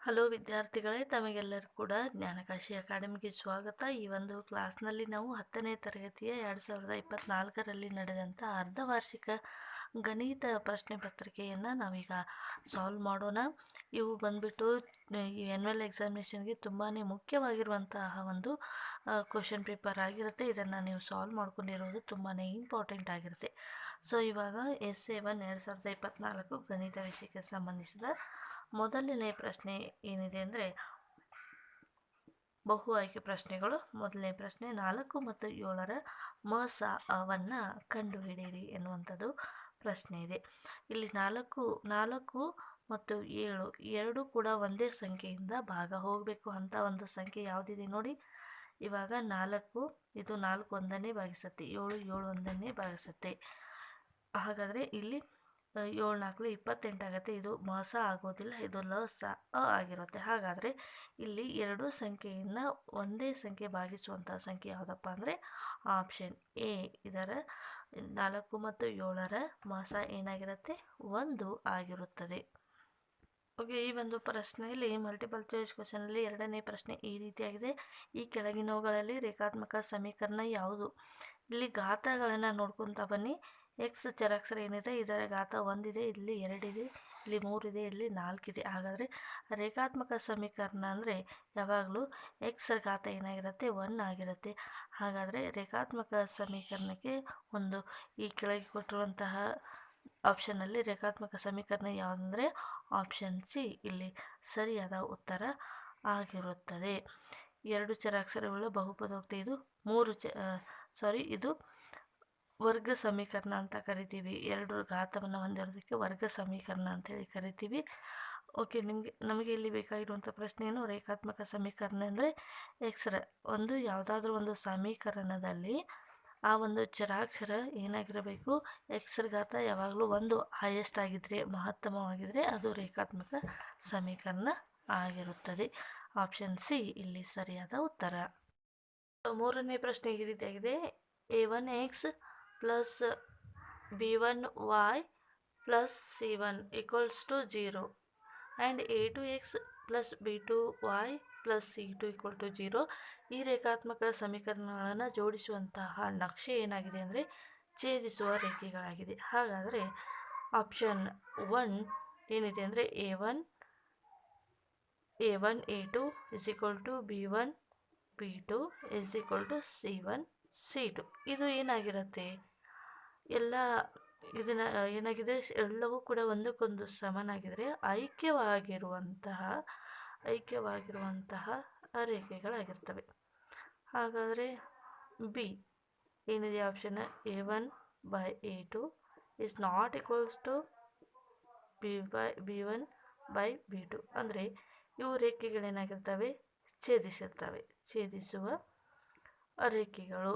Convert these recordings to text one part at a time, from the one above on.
Hello ವಿದ್ಯಾರ್ಥಿಗಳೇ ತಮಗೆಲ್ಲರೂ ಕೂಡ ಜ್ಞಾನಕಾಶಿ ಅಕಾಡೆಮಿಗೆ ಸ್ವಾಗತ. ಈ ಒಂದು ಕ್ಲಾಸ್ನಲ್ಲಿ ನಾವು ಹತ್ತನೇ ತರಗತಿಯ ಎರಡು ಸಾವಿರದ ಇಪ್ಪತ್ತ್ನಾಲ್ಕರಲ್ಲಿ ನಡೆದಂಥ ಅರ್ಧವಾರ್ಷಿಕ ಗಣಿತ ಪ್ರಶ್ನೆ ಪತ್ರಿಕೆಯನ್ನು ನಾವೀಗ ಸಾಲ್ವ್ ಮಾಡೋಣ. ಇವು ಬಂದ್ಬಿಟ್ಟು ಈ ಎನ್ಯುವಲ್ ಎಕ್ಸಾಮಿನೇಷನ್ಗೆ ತುಂಬಾ ಮುಖ್ಯವಾಗಿರುವಂತಹ ಒಂದು ಕ್ವಶನ್ ಪೇಪರ್ ಆಗಿರುತ್ತೆ. ಇದನ್ನು ನೀವು ಸಾಲ್ವ್ ಮಾಡ್ಕೊಂಡಿರೋದು ತುಂಬಾ ಇಂಪಾರ್ಟೆಂಟ್ ಆಗಿರುತ್ತೆ. ಸೊ, ಇವಾಗ ಎಸ್ ಎ ಒನ್ ಎರಡು ಸಾವಿರದ ಇಪ್ಪತ್ತ್ನಾಲ್ಕು ಗಣಿತ ವಿಷಯಕ್ಕೆ ಸಂಬಂಧಿಸಿದ ಮೊದಲನೇ ಪ್ರಶ್ನೆ ಏನಿದೆ ಅಂದರೆ, ಬಹು ಆಯ್ಕೆ ಪ್ರಶ್ನೆಗಳು. ಮೊದಲನೇ ಪ್ರಶ್ನೆ, ನಾಲ್ಕು ಮತ್ತು ಏಳರ ಮಸವನ್ನು ಕಂಡುಹಿಡಿಯಿರಿ ಎನ್ನುವಂಥದ್ದು ಪ್ರಶ್ನೆ ಇದೆ. ಇಲ್ಲಿ ನಾಲ್ಕು ನಾಲ್ಕು ಮತ್ತು ಏಳು, ಎರಡು ಕೂಡ ಒಂದೇ ಸಂಖ್ಯೆಯಿಂದ ಭಾಗ ಹೋಗಬೇಕು. ಅಂತ ಒಂದು ಸಂಖ್ಯೆ ಯಾವುದಿದೆ ನೋಡಿ. ಇವಾಗ ನಾಲ್ಕು, ಇದು ನಾಲ್ಕು ಒಂದನ್ನೇ ಭಾಗಿಸುತ್ತೆ. ಏಳು ಏಳು ಒಂದನ್ನೇ ಭಾಗಿಸುತ್ತೆ. ಹಾಗಾದರೆ ಇಲ್ಲಿ ಏಳು ನಾಲ್ಕು ಇಪ್ಪತ್ತೆಂಟು ಆಗುತ್ತೆ. ಇದು ಮ ಸ ಆಗೋದಿಲ್ಲ, ಇದು ಲಸ ಅ ಆಗಿರುತ್ತೆ. ಹಾಗಾದರೆ ಇಲ್ಲಿ ಎರಡು ಸಂಖ್ಯೆಯನ್ನು ಒಂದೇ ಸಂಖ್ಯೆ ಭಾಗಿಸುವಂಥ ಸಂಖ್ಯೆ ಯಾವುದಪ್ಪ ಅಂದರೆ ಆಪ್ಷನ್ ಎ ಇದರ ನಾಲ್ಕು ಮತ್ತು ಏಳರ ಮಾಸ ಏನಾಗಿರುತ್ತೆ? ಒಂದು ಆಗಿರುತ್ತದೆ. ಓಕೆ ಈ ಒಂದು ಪ್ರಶ್ನೆಯಲ್ಲಿ ಮಲ್ಟಿಪಲ್ ಚಾಯ್ಸ್ ಕ್ವಶನಲ್ಲಿ ಎರಡನೇ ಪ್ರಶ್ನೆ ಈ ರೀತಿಯಾಗಿದೆ. ಈ ಕೆಳಗಿನವುಗಳಲ್ಲಿ ರೇಖಾತ್ಮಕ ಸಮೀಕರಣ ಯಾವುದು? ಇಲ್ಲಿ ಘಾತಗಳನ್ನು ನೋಡ್ಕೊತಾ ಬನ್ನಿ. ಎಕ್ಸ್ ಚರಾಕ್ಷರ ಏನಿದೆ ಇದರ ಘಾತ ಒಂದಿದೆ ಇಲ್ಲಿ ಎರಡಿದೆ ಇಲ್ಲಿ ಮೂರಿದೆ ಇಲ್ಲಿ ನಾಲ್ಕಿದೆ ಹಾಗಾದರೆ ರೇಖಾತ್ಮಕ ಸಮೀಕರಣ ಅಂದರೆ ಯಾವಾಗಲೂ ಎಕ್ಸ್ ಘಾತ ಏನಾಗಿರುತ್ತೆ? ಒನ್ ಆಗಿರುತ್ತೆ. ಹಾಗಾದರೆ ರೇಖಾತ್ಮಕ ಸಮೀಕರಣಕ್ಕೆ ಒಂದು ಈ ಕೆಳಗೆ ಕೊಟ್ಟಿರುವಂತಹ ಆಪ್ಷನ್ನಲ್ಲಿ ರೇಖಾತ್ಮಕ ಸಮೀಕರಣ ಯಾವುದಂದರೆ ಆಪ್ಷನ್ ಸಿ ಇಲ್ಲಿ ಸರಿಯಾದ ಉತ್ತರ ಆಗಿರುತ್ತದೆ. ಎರಡು ಚರಾಕ್ಷರಗಳು ಬಹುಪದೋಕ್ತಿ ಇದು ಮೂರು ಚ ಸಾರಿ ಇದು ವರ್ಗ ಸಮೀಕರಣ ಅಂತ ಕರಿತೀವಿ. ಎರಡು ಘಾತವನ್ನು ಹೊಂದಿರೋದಕ್ಕೆ ವರ್ಗ ಸಮೀಕರಣ ಅಂತೇಳಿ ಕರಿತೀವಿ. ಓಕೆ ನಿಮಗೆ, ನಮಗೆ ಇಲ್ಲಿ ಬೇಕಾಗಿರುವಂಥ ಪ್ರಶ್ನೆ ಏನು ರೇಖಾತ್ಮಕ ಸಮೀಕರಣ ಅಂದರೆ ಎಕ್ಸ್ರ ಒಂದು ಯಾವುದಾದ್ರೂ ಒಂದು ಸಮೀಕರಣದಲ್ಲಿ ಆ ಒಂದು ಚರಾಕ್ಷರ ಏನಾಗಿರಬೇಕು? ಘಾತ ಯಾವಾಗಲೂ ಒಂದು ಹೈಯೆಸ್ಟ್ ಆಗಿದ್ದರೆ ಮಹತ್ತಮವಾಗಿದ್ದರೆ ಅದು ರೇಖಾತ್ಮಕ ಸಮೀಕರಣ ಆಗಿರುತ್ತದೆ. ಆಪ್ಷನ್ ಸಿ ಇಲ್ಲಿ ಸರಿಯಾದ ಉತ್ತರ. ಮೂರನೇ ಪ್ರಶ್ನೆ ಈ ರೀತಿಯಾಗಿದೆ. A one X plus B one Y plus C one equals to zero and A two X plus B two Y plus C two equal to zero ಈ ರೇಖಾತ್ಮಕ ಸಮೀಕರಣಗಳನ್ನು ಜೋಡಿಸುವಂತಹ ನಕ್ಷೆ ಏನಾಗಿದೆ ಅಂದರೆ ಛೇದಿಸುವ ರೇಖೆಗಳಾಗಿದೆ. ಹಾಗಾದರೆ ಆಪ್ಷನ್ ಒನ್ ಏನಿದೆ ಅಂದರೆ A one A one A two is equal to B one B two is equal to C one C two ಇದು ಏನಾಗಿರುತ್ತೆ? ಎಲ್ಲ ಇದನ್ನು, ಏನಾಗಿದೆ? ಎಲ್ಲವೂ ಕೂಡ ಒಂದಕ್ಕೊಂದು ಸಮನಾಗಿದ್ದರೆ ಐಕ್ಯವಾಗಿರುವಂತಹ ಐಕ್ಯವಾಗಿರುವಂತಹ ರೇಖೆಗಳಾಗಿರ್ತವೆ. ಹಾಗಾದರೆ ಬಿ, ಏನಿದೆ option A one by A two is not equals to B by B one by B two. ಅಂದರೆ ಇವು ರೇಖೆಗಳೇನಾಗಿರ್ತವೆ? ಛೇದಿಸಿರ್ತವೆ. ಛೇದಿಸುವ ರೇಖೆಗಳು.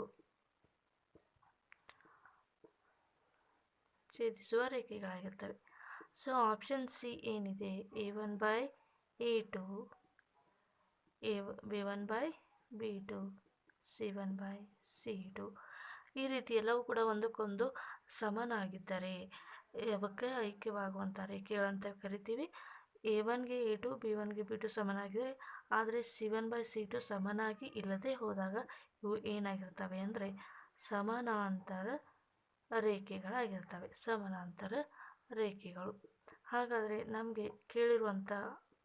ಛೇದಿಸುವ ರೇಖೆಗಳಾಗಿರ್ತವೆ ಸೊ ಆಪ್ಷನ್ ಸಿ ಏನಿದೆ? A one by A two A B one by B two C one by C two ಈ ರೀತಿ ಎಲ್ಲವೂ ಕೂಡ ಒಂದಕ್ಕೊಂದು ಸಮನಾಗಿದ್ದರೆ, ಅವಕ್ಕೆ ಐಕ್ಯವಾಗುವಂಥ ರೇಖೆಗಳಂತ ಕರಿತೀವಿ. ಎ ಒನ್ಗೆ ಎ ಟು ಬಿ ಒನ್ಗೆ ಬಿ ಟು ಸಮನಾಗಿದೆ ಆದರೆ C one by C two ಸಮನಾಗಿ ಇಲ್ಲದೆ ಹೋದಾಗ ಇವು ಏನಾಗಿರ್ತವೆ ಅಂದರೆ ಸಮಾನಾಂತರ ರೇಖೆಗಳಾಗಿರ್ತವೆ, ಸಮಾನಾಂತರ ರೇಖೆಗಳು. ಹಾಗಾದರೆ ನಮಗೆ ಕೇಳಿರುವಂಥ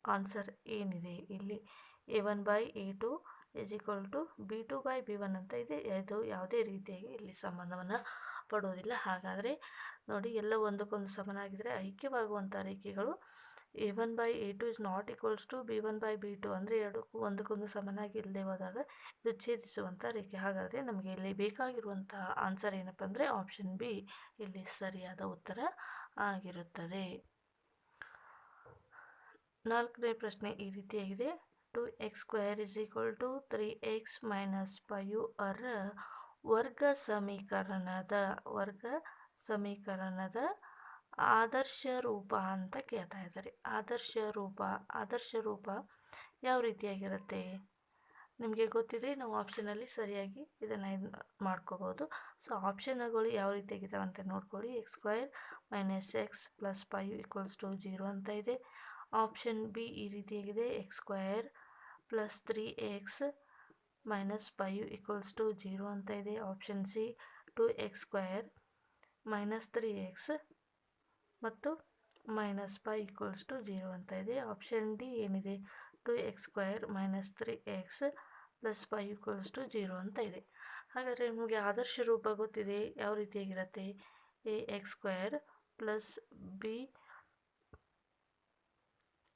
ಆನ್ಸರ್ ಏನಿದೆ ಇಲ್ಲಿ? A one by A two is equal to B two by B one ಅಂತ ಇದೆ. ಇದು ಯಾವುದೇ ರೀತಿಯಾಗಿ ಇಲ್ಲಿ ಸಂಬಂಧವನ್ನು ಪಡೋದಿಲ್ಲ ಹಾಗಾದರೆ ನೋಡಿ, ಎಲ್ಲ ಒಂದಕ್ಕೊಂದು ಸಮನಾಗಿದ್ದರೆ ಐಕ್ಯವಾಗುವಂಥ ರೇಖೆಗಳು A one by A two is not equals to B one by B two ಅಂದರೆ ಎರಡಕ್ಕೂ ಒಂದಕ್ಕೊಂದು ಸಮನಾಗಿ ಇಲ್ಲದೆ ಹೋದಾಗ ಇದು ಛೇದಿಸುವಂಥ ರೇಖೆ. ಹಾಗಾದರೆ ನಮಗೆ ಇಲ್ಲಿ ಬೇಕಾಗಿರುವಂತಹ ಆನ್ಸರ್ ಏನಪ್ಪ ಅಂದರೆ ಆಪ್ಷನ್ ಬಿ ಇಲ್ಲಿ ಸರಿಯಾದ ಉತ್ತರ ಆಗಿರುತ್ತದೆ. ನಾಲ್ಕನೇ ಪ್ರಶ್ನೆ ಈ ರೀತಿಯಾಗಿದೆ. Two X square is equal to three X minus five ಅರ ವರ್ಗ ಸಮೀಕರಣದ ವರ್ಗ ಸಮೀಕರಣದ ಆದರ್ಶ ರೂಪ ಅಂತ ಕೇಳ್ತಾ ಇದ್ದಾರೆ. ಆದರ್ಶ ರೂಪ ಆದರ್ಶ ರೂಪ ಯಾವ ರೀತಿಯಾಗಿರುತ್ತೆ? ನಿಮಗೆ ಗೊತ್ತಿದ್ರೆ ನಾವು ಆಪ್ಷನಲ್ಲಿ ಸರಿಯಾಗಿ ಇದನ್ನು ಇದು ಮಾಡ್ಕೋಬೋದು. ಸೊ ಆಪ್ಷನ್ಗಳು ಯಾವ ರೀತಿಯಾಗಿದ್ದಾವೆ ಅಂತ ನೋಡ್ಕೊಳ್ಳಿ. X square minus X plus five equals to zero ಅಂತ ಇದೆ. ಆಪ್ಷನ್ ಬಿ ಈ ರೀತಿಯಾಗಿದೆ. X square plus three X minus five equals to zero ಅಂತ ಇದೆ. Option C two X square minus three X ಮತ್ತು minus five equals to zero ಅಂತ ಇದೆ. Option D ಏನಿದೆ? Two X square minus three X plus five equals to zero ಅಂತ ಇದೆ. ಹಾಗಾದರೆ ನಿಮಗೆ ಆದರ್ಶ ರೂಪ ಗೊತ್ತಿದೆ. ಯಾವ ರೀತಿಯಾಗಿರುತ್ತೆ? A X square plus B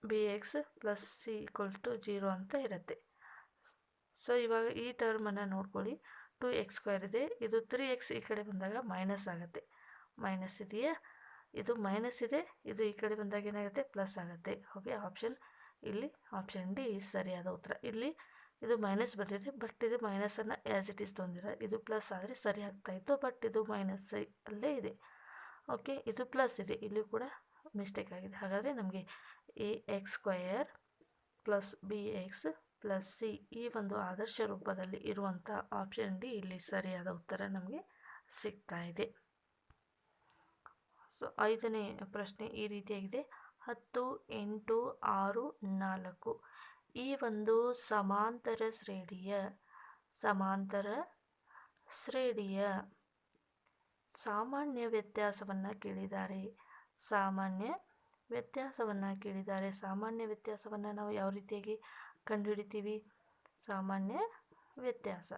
B X plus C equal to zero ಅಂತ ಇರುತ್ತೆ. ಸೊ, ಇವಾಗ ಈ ಟರ್ಮನ್ನು ನೋಡ್ಕೊಳ್ಳಿ. ಟು ಎಕ್ಸ್ ಸ್ಕ್ವೇರ್ ಇದೆ. ಇದು ತ್ರೀ ಎಕ್ಸ್ ಈ ಕಡೆ ಬಂದಾಗ ಮೈನಸ್ ಆಗುತ್ತೆ. ಮೈನಸ್ ಇದೆಯಾ? ಇದು ಮೈನಸ್ ಇದೆ, ಇದು ಈ ಕಡೆ ಬಂದಾಗ ಏನಾಗುತ್ತೆ? ಪ್ಲಸ್ ಆಗುತ್ತೆ. ಓಕೆ ಆಪ್ಷನ್ ಇಲ್ಲಿ ಆಪ್ಷನ್ ಡಿ ಸರಿಯಾದ ಉತ್ತರ. ಇಲ್ಲಿ ಇದು ಮೈನಸ್ ಬಂದಿದೆ ಬಟ್ ಇದು ಮೈನಸನ್ನು ಆ್ಯಸ್ ಇಟ್ ಈಸ್ ತೊಂದಿರ. ಇದು ಪ್ಲಸ್ ಆದರೆ ಸರಿ ಆಗ್ತಾ ಇತ್ತು ಬಟ್ ಇದು ಮೈನಸ್ ಅಲ್ಲೇ ಇದೆ. ಓಕೆ ಇದು ಪ್ಲಸ್ ಇದೆ. ಇಲ್ಲಿ ಕೂಡ ಮಿಸ್ಟೇಕ್ ಆಗಿದೆ. ಹಾಗಾದರೆ ನಮಗೆ A X square plus B X plus C ಈ ಒಂದು ಆದರ್ಶ ರೂಪದಲ್ಲಿ ಇರುವಂಥ ಆಪ್ಷನ್ ಡಿ ಇಲ್ಲಿ ಸರಿಯಾದ ಉತ್ತರ ನಮಗೆ ಸಿಗ್ತಾ ಇದೆ. ಸೊ, ಐದನೇ ಪ್ರಶ್ನೆ ಈ ರೀತಿಯಾಗಿದೆ. ಹತ್ತು, ಎಂಟು, ಆರು, ನಾಲ್ಕು. ಈ ಒಂದು ಸಮಾಂತರ ಶ್ರೇಣಿಯ ಸಮಾಂತರ ಶ್ರೇಣಿಯ ಸಾಮಾನ್ಯ ವ್ಯತ್ಯಾಸವನ್ನು ಕೇಳಿದ್ದಾರೆ. ಸಾಮಾನ್ಯ ವ್ಯತ್ಯಾಸವನ್ನು ಕೇಳಿದ್ದಾರೆ. ಸಾಮಾನ್ಯ ವ್ಯತ್ಯಾಸವನ್ನು ನಾವು ಯಾವ ರೀತಿಯಾಗಿ ಕಂಡುಹಿಡಿತೀವಿ? ಸಾಮಾನ್ಯ ವ್ಯತ್ಯಾಸ.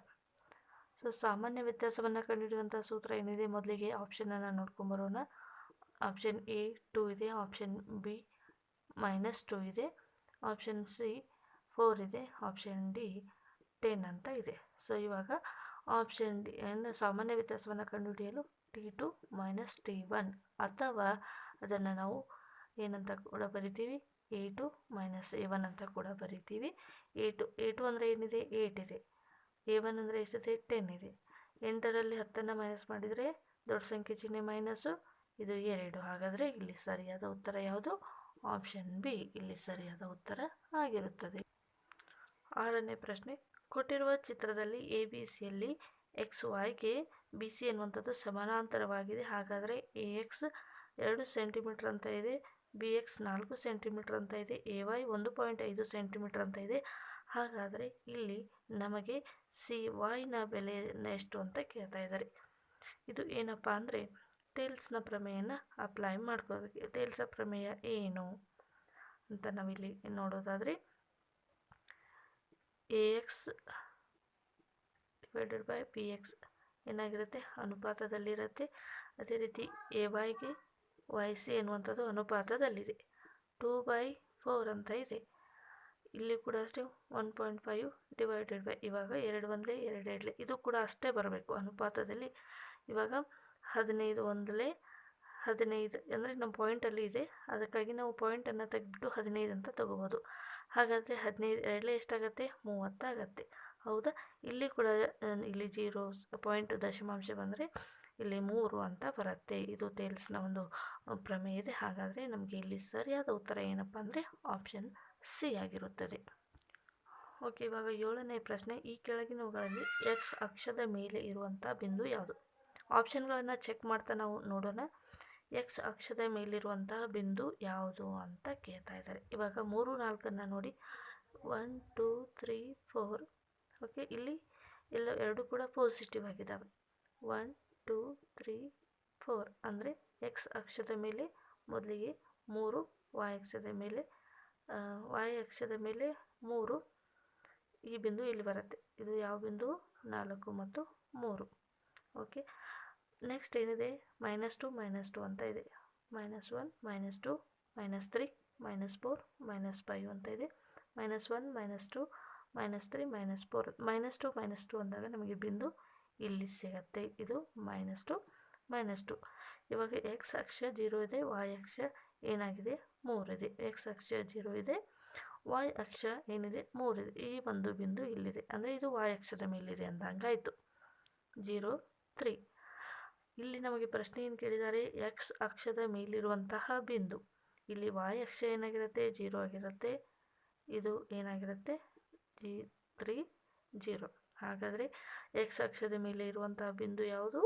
ಸೊ, ಸಾಮಾನ್ಯ ವ್ಯತ್ಯಾಸವನ್ನು ಕಂಡುಹಿಡಿಯುವಂಥ ಸೂತ್ರ ಏನಿದೆ? ಮೊದಲಿಗೆ ಆಪ್ಷನನ್ನು ನೋಡ್ಕೊಂಬರೋಣ ಆಪ್ಷನ್ ಎ ಟೂ ಇದೆ ಆಪ್ಷನ್ ಬಿ ಮೈನಸ್ ಟೂ ಇದೆ ಆಪ್ಷನ್ ಸಿ ಫೋರ್ ಇದೆ ಆಪ್ಷನ್ ಡಿ ಟೆನ್ ಅಂತ ಇದೆ. ಸೊ ಇವಾಗ ಆಪ್ಷನ್ ಡಿ ಏನು ಸಾಮಾನ್ಯ ವ್ಯತ್ಯಾಸವನ್ನು ಕಂಡುಹಿಡಿಯಲು T two minus T one ಅಥವಾ ಅದನ್ನು ನಾವು ಏನಂತ ಕೂಡ ಬರಿತೀವಿ? A two minus A one ಅಂತ ಕೂಡ ಬರಿತೀವಿ. ಎ ಟು ಎ ಟು ಅಂದರೆ ಏನಿದೆ? ಏಟ್ ಇದೆ. ಎ ಒನ್ ಅಂದರೆ ಎಷ್ಟಿದೆ? ಟೆನ್ ಇದೆ. ಎಂಟರಲ್ಲಿ ಹತ್ತನ್ನು ಮೈನಸ್ ಮಾಡಿದರೆ ದೊಡ್ಡ ಸಂಖ್ಯೆ ಚಿಹ್ನೆ ಮೈನಸ್ಸು ಇದು ಎರಡು. ಹಾಗಾದರೆ ಇಲ್ಲಿ ಸರಿಯಾದ ಉತ್ತರ ಯಾವುದು? ಆಪ್ಷನ್ ಬಿ ಇಲ್ಲಿ ಸರಿಯಾದ ಉತ್ತರ ಆಗಿರುತ್ತದೆ. ಆರನೇ ಪ್ರಶ್ನೆ. ಕೊಟ್ಟಿರುವ ಚಿತ್ರದಲ್ಲಿ ಎ ಬಿ ಸಿಯಲ್ಲಿ ಎಕ್ಸ್ ವೈಗೆ ಬಿ ಸಿ ಎನ್ನುವಂಥದ್ದು ಸಮಾನಾಂತರವಾಗಿದೆ. ಹಾಗಾದರೆ ಎ ಎಕ್ಸ್ ಎರಡು ಸೆಂಟಿಮೀಟ್ರ್ ಅಂತ ಇದೆ. ಬಿ ಎಕ್ಸ್ ನಾಲ್ಕು ಸೆಂಟಿಮೀಟ್ರ್ ಅಂತ ಇದೆ. ಎ ವೈ ಒಂದು ಪಾಯಿಂಟ್ ಐದು ಸೆಂಟಿಮೀಟ್ರ್ ಅಂತ ಇದೆ. ಹಾಗಾದರೆ ಇಲ್ಲಿ ನಮಗೆ ಸಿ ವೈನ ಬೆಲೆ ಎಷ್ಟು ಅಂತ ಕೇಳ್ತಾ ಇದ್ದಾರೆ. ಇದು ಏನಪ್ಪ ಅಂದರೆ ಟೇಲ್ಸ್ನ ಪ್ರಮೇಯನ ಅಪ್ಲೈ ಮಾಡ್ಕೋಬೇಕು ಟೇಲ್ಸ್ನ ಪ್ರಮೇಯ ಏನು ಅಂತ ನಾವಿಲ್ಲಿ ನೋಡೋದಾದರೆ A X divided by P X ಏನಾಗಿರುತ್ತೆ? ಅನುಪಾತದಲ್ಲಿರುತ್ತೆ. ಅದೇ ರೀತಿ ಎ ವೈಗೆ ವೈ ಸಿ ಎನ್ನುವಂಥದ್ದು ಅನುಪಾತದಲ್ಲಿದೆ. ಟೂ ಬೈ ಫೋರ್ ಅಂತ ಇದೆ. ಇಲ್ಲಿ ಕೂಡ ಅಷ್ಟೇ one point five divided by ಇವಾಗ ಎರಡು ಒಂದಲೇ ಎರಡು ಎರಡಲೇ. ಇದು ಕೂಡ ಅಷ್ಟೇ ಬರಬೇಕು ಅನುಪಾತದಲ್ಲಿ. ಇವಾಗ ಹದಿನೈದು ಒಂದಲೇ ಹದಿನೈದು ಅಂದರೆ ನಮ್ಮ ಪಾಯಿಂಟಲ್ಲಿ ಇದೆ. ಅದಕ್ಕಾಗಿ ನಾವು ಪಾಯಿಂಟನ್ನು ತೆಗೆದ್ಬಿಟ್ಟು ಹದಿನೈದು ಅಂತ ತಗೋಬೋದು. ಹಾಗಾದರೆ ಹದಿನೈದು, ಎರಡಲೇ ಎಷ್ಟಾಗತ್ತೆ? ಮೂವತ್ತಾಗತ್ತೆ. ಹೌದಾ? ಇಲ್ಲಿ ಕೂಡ ಇಲ್ಲಿ ಜೀರೋ ಪಾಯಿಂಟ್ ದಶಮಾಂಶ ಬಂದರೆ ಇಲ್ಲಿ ಮೂರು ಅಂತ ಬರುತ್ತೆ. ಇದು ತೇಲ್ಸ್ನ ಒಂದು ಪ್ರಮೇಯ ಇದೆ. ಹಾಗಾದರೆ ನಮಗೆ ಇಲ್ಲಿ ಸರಿಯಾದ ಉತ್ತರ ಏನಪ್ಪ ಅಂದರೆ ಆಪ್ಷನ್ ಸಿ ಆಗಿರುತ್ತದೆ. ಓಕೆ ಇವಾಗ ಏಳನೇ ಪ್ರಶ್ನೆ. ಈ ಕೆಳಗಿನವುಗಳಲ್ಲಿ ಎಕ್ಸ್ ಅಕ್ಷದ ಮೇಲೆ ಇರುವಂಥ ಬಿಂದು ಯಾವುದು? ಆಪ್ಷನ್ಗಳನ್ನು ಚೆಕ್ ಮಾಡ್ತಾ ನಾವು ನೋಡೋಣ. ಎಕ್ಸ್ ಅಕ್ಷದ ಮೇಲಿರುವಂತಹ ಬಿಂದು ಯಾವುದು ಅಂತ ಕೇಳ್ತಾ ಇದ್ದಾರೆ. ಇವಾಗ ಮೂರು, ನಾಲ್ಕನ್ನು ನೋಡಿ. One two three four okay ಇಲ್ಲಿ ಎಲ್ಲ ಎರಡು ಕೂಡ ಪಾಸಿಟಿವ್ ಆಗಿದ್ದಾವೆ. ಒನ್ ಟೂ ತ್ರೀ ಫೋರ್ ಅಂದರೆ ಎಕ್ಸ್ ಅಕ್ಷದ ಮೇಲೆ ಮೊದಲಿಗೆ ಮೂರು ವಾಯ್ ಅಕ್ಷದ ಮೇಲೆ ವಾಯ್ ಅಕ್ಷದ ಮೇಲೆ ಮೂರು ಈ ಬಿಂದು ಇಲ್ಲಿ ಬರುತ್ತೆ. ಇದು ಯಾವ ಬಿಂದು? ನಾಲ್ಕು ಮತ್ತು ಮೂರು. ಓಕೆ ನೆಕ್ಸ್ಟ್ ಏನಿದೆ? ಮೈನಸ್ ಟು ಮೈನಸ್ ಟು ಅಂತ ಇದೆ. Minus one minus two minus three minus four minus five ಅಂತ ಇದೆ. Minus one minus two minus three minus four minus two minus two ಅಂದಾಗ ನಮಗೆ ಬಿಂದು ಇಲ್ಲಿ ಸಿಗತ್ತೆ. ಇದು ಮೈನಸ್ ಟು ಮೈನಸ್ ಟು ಇವಾಗ ಎಕ್ಸ್ ಅಕ್ಷ ಜೀರೋ ಇದೆ ವಾಯ್ ಅಕ್ಷ ಏನಾಗಿದೆ? ಮೂರಿದೆ ಎಕ್ಸ್ ಅಕ್ಷ ಜೀರೋ ಇದೆ ವಾಯ್ ಅಕ್ಷ ಏನಿದೆ? ಮೂರಿದೆ ಈ ಒಂದು ಬಿಂದು ಇಲ್ಲಿದೆ. ಅಂದರೆ ಇದು ವಾಯ್ ಅಕ್ಷದ ಮೇಲಿದೆ ಅಂದಂಗಾಯಿತು. Zero three. ಇಲ್ಲಿ ನಮಗೆ ಪ್ರಶ್ನೆ ಏನು ಕೇಳಿದ್ದಾರೆ ಎಕ್ಸ್ ಅಕ್ಷದ ಮೇಲಿರುವಂತಹ ಬಿಂದು. ಇಲ್ಲಿ ವಾಯ್ ಅಕ್ಷ ಏನಾಗಿರುತ್ತೆ? ಜೀರೋ ಆಗಿರುತ್ತೆ. ಇದು ಏನಾಗಿರುತ್ತೆ? G, three, zero. ಹಾಗಾದರೆ ಎಕ್ಸ್ ಅಕ್ಷದ ಮೇಲೆ ಇರುವಂತಹ ಬಿಂದು ಯಾವುದು?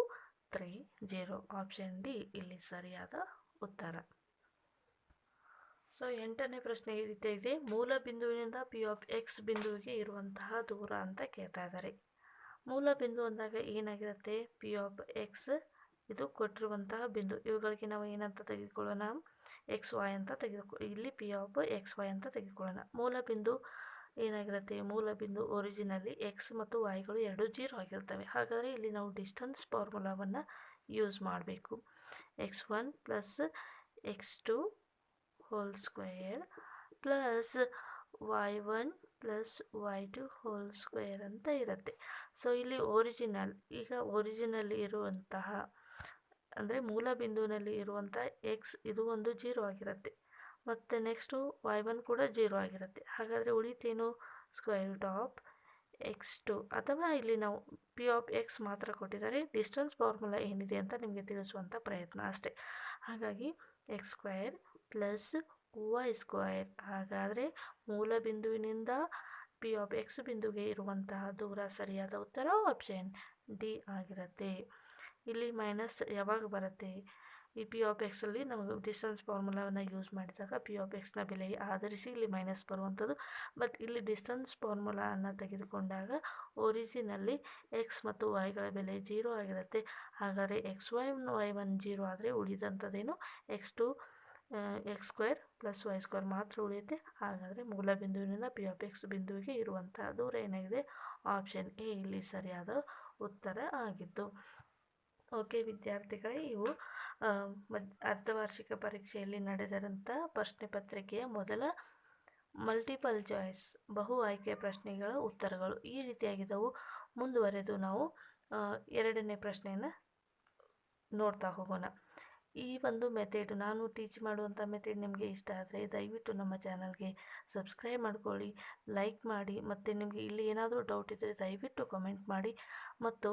Three, zero. ಆಪ್ಷನ್ ಡಿ ಇಲ್ಲಿ ಸರಿಯಾದ ಉತ್ತರ. ಸೊ ಎಂಟನೇ ಪ್ರಶ್ನೆ ಈ ರೀತಿ ಇದೆ ಮೂಲ ಬಿಂದುವಿನಿಂದ ಪಿ ಆಫ್ ಎಕ್ಸ್ ಬಿಂದುವಿಗೆ ಇರುವಂತಹ ದೂರ ಅಂತ ಕೇಳ್ತಾ ಇದ್ದಾರೆ. ಮೂಲ ಬಿಂದು ಅಂದಾಗ ಏನಾಗಿರುತ್ತೆ? ಪಿ ಆಫ್ ಎಕ್ಸ್ ಇದು ಕೊಟ್ಟಿರುವಂತಹ ಬಿಂದು. ಇವುಗಳಿಗೆ ನಾವು ಏನಂತ ತೆಗೆದುಕೊಳ್ಳೋಣ? ಎಕ್ಸ್ ವೈ ಅಂತ ತೆಗೆದುಕೊ ಇಲ್ಲಿ ಪಿ ಆಫ್ ಎಕ್ಸ್ ವೈ ಅಂತ ತೆಗೆದುಕೊಳ್ಳೋಣ. ಮೂಲ ಬಿಂದು ಏನಾಗಿರುತ್ತೆ? ಮೂಲ ಬಿಂದು ಒರಿಜಿನಲ್ಲಿ ಎಕ್ಸ್ ಮತ್ತು ವೈಗಳು ಎರಡು ಜೀರೋ ಆಗಿರ್ತವೆ ಹಾಗಾದರೆ ಇಲ್ಲಿ ನಾವು ಡಿಸ್ಟನ್ಸ್ ಫಾರ್ಮುಲಾವನ್ನು ಯೂಸ್ ಮಾಡಬೇಕು. X one plus X two whole square plus Y one plus Y two whole square ಅಂತ ಇರುತ್ತೆ. ಸೊ ಇಲ್ಲಿ ಒರಿಜಿನಲ್ ಈಗ ಒರಿಜಿನಲ್ ಇರುವಂತಹ, ಅಂದರೆ ಮೂಲ ಬಿಂದುವಿನಲ್ಲಿ ಇರುವಂಥ ಎಕ್ಸ್ ಇದು ಒಂದು ಜೀರೋ ಆಗಿರುತ್ತೆ. ಮತ್ತು ನೆಕ್ಸ್ಟು ವೈ ಒನ್ ಕೂಡ ಜೀರೋ ಆಗಿರುತ್ತೆ. ಹಾಗಾದರೆ ಉಳಿತೇನು? Square root of X two ಅಥವಾ ಇಲ್ಲಿ ನಾವು ಪಿ ಆಫ್ ಎಕ್ಸ್ ಮಾತ್ರ ಕೊಟ್ಟಿದ್ದಾರೆ. ಡಿಸ್ಟೆನ್ಸ್ ಫಾರ್ಮುಲಾ ಏನಿದೆ ಅಂತ ನಿಮಗೆ ತಿಳಿಸುವಂಥ ಪ್ರಯತ್ನ ಅಷ್ಟೇ. ಹಾಗಾಗಿ X square plus Y square ಹಾಗಾದರೆ ಮೂಲ ಬಿಂದುವಿನಿಂದ ಪಿ ಆಫ್ ಎಕ್ಸ್ ಬಿಂದುಗೆ ಇರುವಂತಹ ದೂರ ಸರಿಯಾದ ಉತ್ತರ ಆಪ್ಷನ್ ಡಿ ಆಗಿರುತ್ತೆ. ಇಲ್ಲಿ ಮೈನಸ್ ಯಾವಾಗ ಬರುತ್ತೆ? ಈ ಪಿ ಆಫ್ ಎಕ್ಸಲ್ಲಿ ನಮಗೆ ಡಿಸ್ಟೆನ್ಸ್ ಫಾರ್ಮುಲಾವನ್ನು ಯೂಸ್ ಮಾಡಿದಾಗ ಪಿ ಆಫ್ ಎಕ್ಸ್ನ ಬೆಲೆ ಆಧರಿಸಿ ಇಲ್ಲಿ ಮೈನಸ್ ಬರುವಂಥದ್ದು ಬಟ್ ಇಲ್ಲಿ ಡಿಸ್ಟೆನ್ಸ್ ಫಾರ್ಮುಲಾವನ್ನು ತೆಗೆದುಕೊಂಡಾಗ ಒರಿಜಿನಲ್ಲಿ ಎಕ್ಸ್ ಮತ್ತು ವೈಗಳ ಬೆಲೆ ಜೀರೋ ಆಗಿರುತ್ತೆ. ಹಾಗಾದರೆ X Y Y one zero ಆದರೆ ಉಳಿದಂಥದ್ದೇನು X two X square plus Y square ಮಾತ್ರ ಉಳಿಯುತ್ತೆ. ಹಾಗಾದರೆ ಮೂಲ ಬಿಂದುವಿನಿಂದ ಪಿ ಆಫ್ ಎಕ್ಸ್ ಬಿಂದುವಿಗೆ ಇರುವಂಥ ದೂರ ಏನಾಗಿದೆ? ಆಪ್ಷನ್ ಎ ಇಲ್ಲಿ ಸರಿಯಾದ ಉತ್ತರ ಆಗಿತ್ತು ಓಕೆ ವಿದ್ಯಾರ್ಥಿಗಳೇ, ಇವು ಅರ್ಧವಾರ್ಷಿಕ ಪರೀಕ್ಷೆಯಲ್ಲಿ ನಡೆದಿರುವಂಥ ಪ್ರಶ್ನೆ ಪತ್ರಿಕೆಯ ಮೊದಲ ಮಲ್ಟಿಪಲ್ ಚಾಯ್ಸ್ ಬಹು ಆಯ್ಕೆಯ ಪ್ರಶ್ನೆಗಳ ಉತ್ತರಗಳು ಈ ರೀತಿಯಾಗಿದ್ದವು. ಮುಂದುವರೆದು ನಾವು ಎರಡನೇ ಪ್ರಶ್ನೆಯನ್ನು ನೋಡ್ತಾ ಹೋಗೋಣ. ಈ ಒಂದು ಮೆಥಡ್ ನಾನು ಟೀಚ್ ಮಾಡುವಂಥ ಮೆಥಡ್ ನಿಮಗೆ ಇಷ್ಟ ಆದರೆ ದಯವಿಟ್ಟು ನಮ್ಮ ಚಾನಲ್ಗೆ ಸಬ್ಸ್ಕ್ರೈಬ್ ಮಾಡ್ಕೊಳ್ಳಿ ಲೈಕ್ ಮಾಡಿ ಮತ್ತು ನಿಮಗೆ ಇಲ್ಲಿ ಏನಾದರೂ ಡೌಟ್ ಇದ್ದರೆ ದಯವಿಟ್ಟು ಕಮೆಂಟ್ ಮಾಡಿ. ಮತ್ತು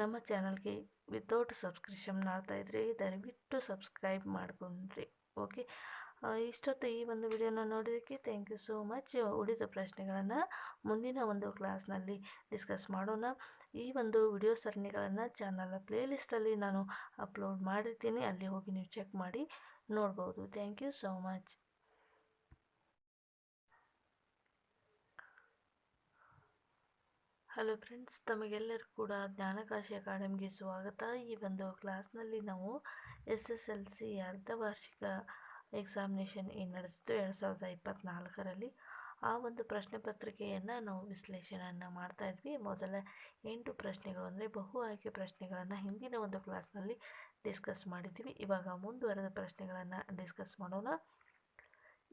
ನಮ್ಮ ಚಾನಲ್ಗೆ ವಿತೌಟ್ ಸಬ್ಸ್ಕ್ರಿಪ್ಷನ್ ಮಾಡ್ತಾಯಿದ್ರೆ ದಯವಿಟ್ಟು ಸಬ್ಸ್ಕ್ರೈಬ್ ಮಾಡಿಕೊಂಡ್ರಿ ಓಕೆ ಇಷ್ಟೊತ್ತು ಈ ಒಂದು ವಿಡಿಯೋನ ನೋಡೋದಕ್ಕೆ ಥ್ಯಾಂಕ್ ಯು ಸೋ ಮಚ್ ಉಳಿದ ಪ್ರಶ್ನೆಗಳನ್ನು ಮುಂದಿನ ಒಂದು ಕ್ಲಾಸ್ನಲ್ಲಿ ಡಿಸ್ಕಸ್ ಮಾಡೋಣ. ಈ ಒಂದು ವಿಡಿಯೋ ಸರಣಿಗಳನ್ನು ಚಾನಲ್ ಪ್ಲೇಲಿಸ್ಟಲ್ಲಿ ನಾನು ಅಪ್ಲೋಡ್ ಮಾಡಿರ್ತೀನಿ. ಅಲ್ಲಿ ಹೋಗಿ ನೀವು ಚೆಕ್ ಮಾಡಿ ನೋಡ್ಬೋದು. Thank you so much hello friends ತಮಗೆಲ್ಲರೂ ಕೂಡ ಜ್ಞಾನಕಾಶಿ ಅಕಾಡೆಮಿಗೆ ಸ್ವಾಗತ. ಈ ಒಂದು ಕ್ಲಾಸ್ನಲ್ಲಿ ನಾವು ಎಸ್ ಎಸ್ ಎಲ್ ಸಿ ಅರ್ಧ ವಾರ್ಷಿಕ ಎಕ್ಸಾಮಿನೇಷನ್ ಏನು ನಡೆಸಿತು ಎರಡು ಸಾವಿರದ ಇಪ್ಪತ್ತ್ನಾಲ್ಕರಲ್ಲಿ ಆ ಒಂದು ಪ್ರಶ್ನೆ ಪತ್ರಿಕೆಯನ್ನು ನಾವು ವಿಶ್ಲೇಷಣೆಯನ್ನು ಮಾಡ್ತಾ ಇದ್ವಿ. ಮೊದಲ ಎಂಟು ಪ್ರಶ್ನೆಗಳು ಅಂದರೆ ಬಹು ಆಯ್ಕೆ ಪ್ರಶ್ನೆಗಳನ್ನು ಹಿಂದಿನ ಒಂದು ಕ್ಲಾಸ್ನಲ್ಲಿ ಡಿಸ್ಕಸ್ ಮಾಡಿದ್ವಿ ಇವಾಗ ಮುಂದುವರೆದ ಪ್ರಶ್ನೆಗಳನ್ನು ಡಿಸ್ಕಸ್ ಮಾಡೋಣ.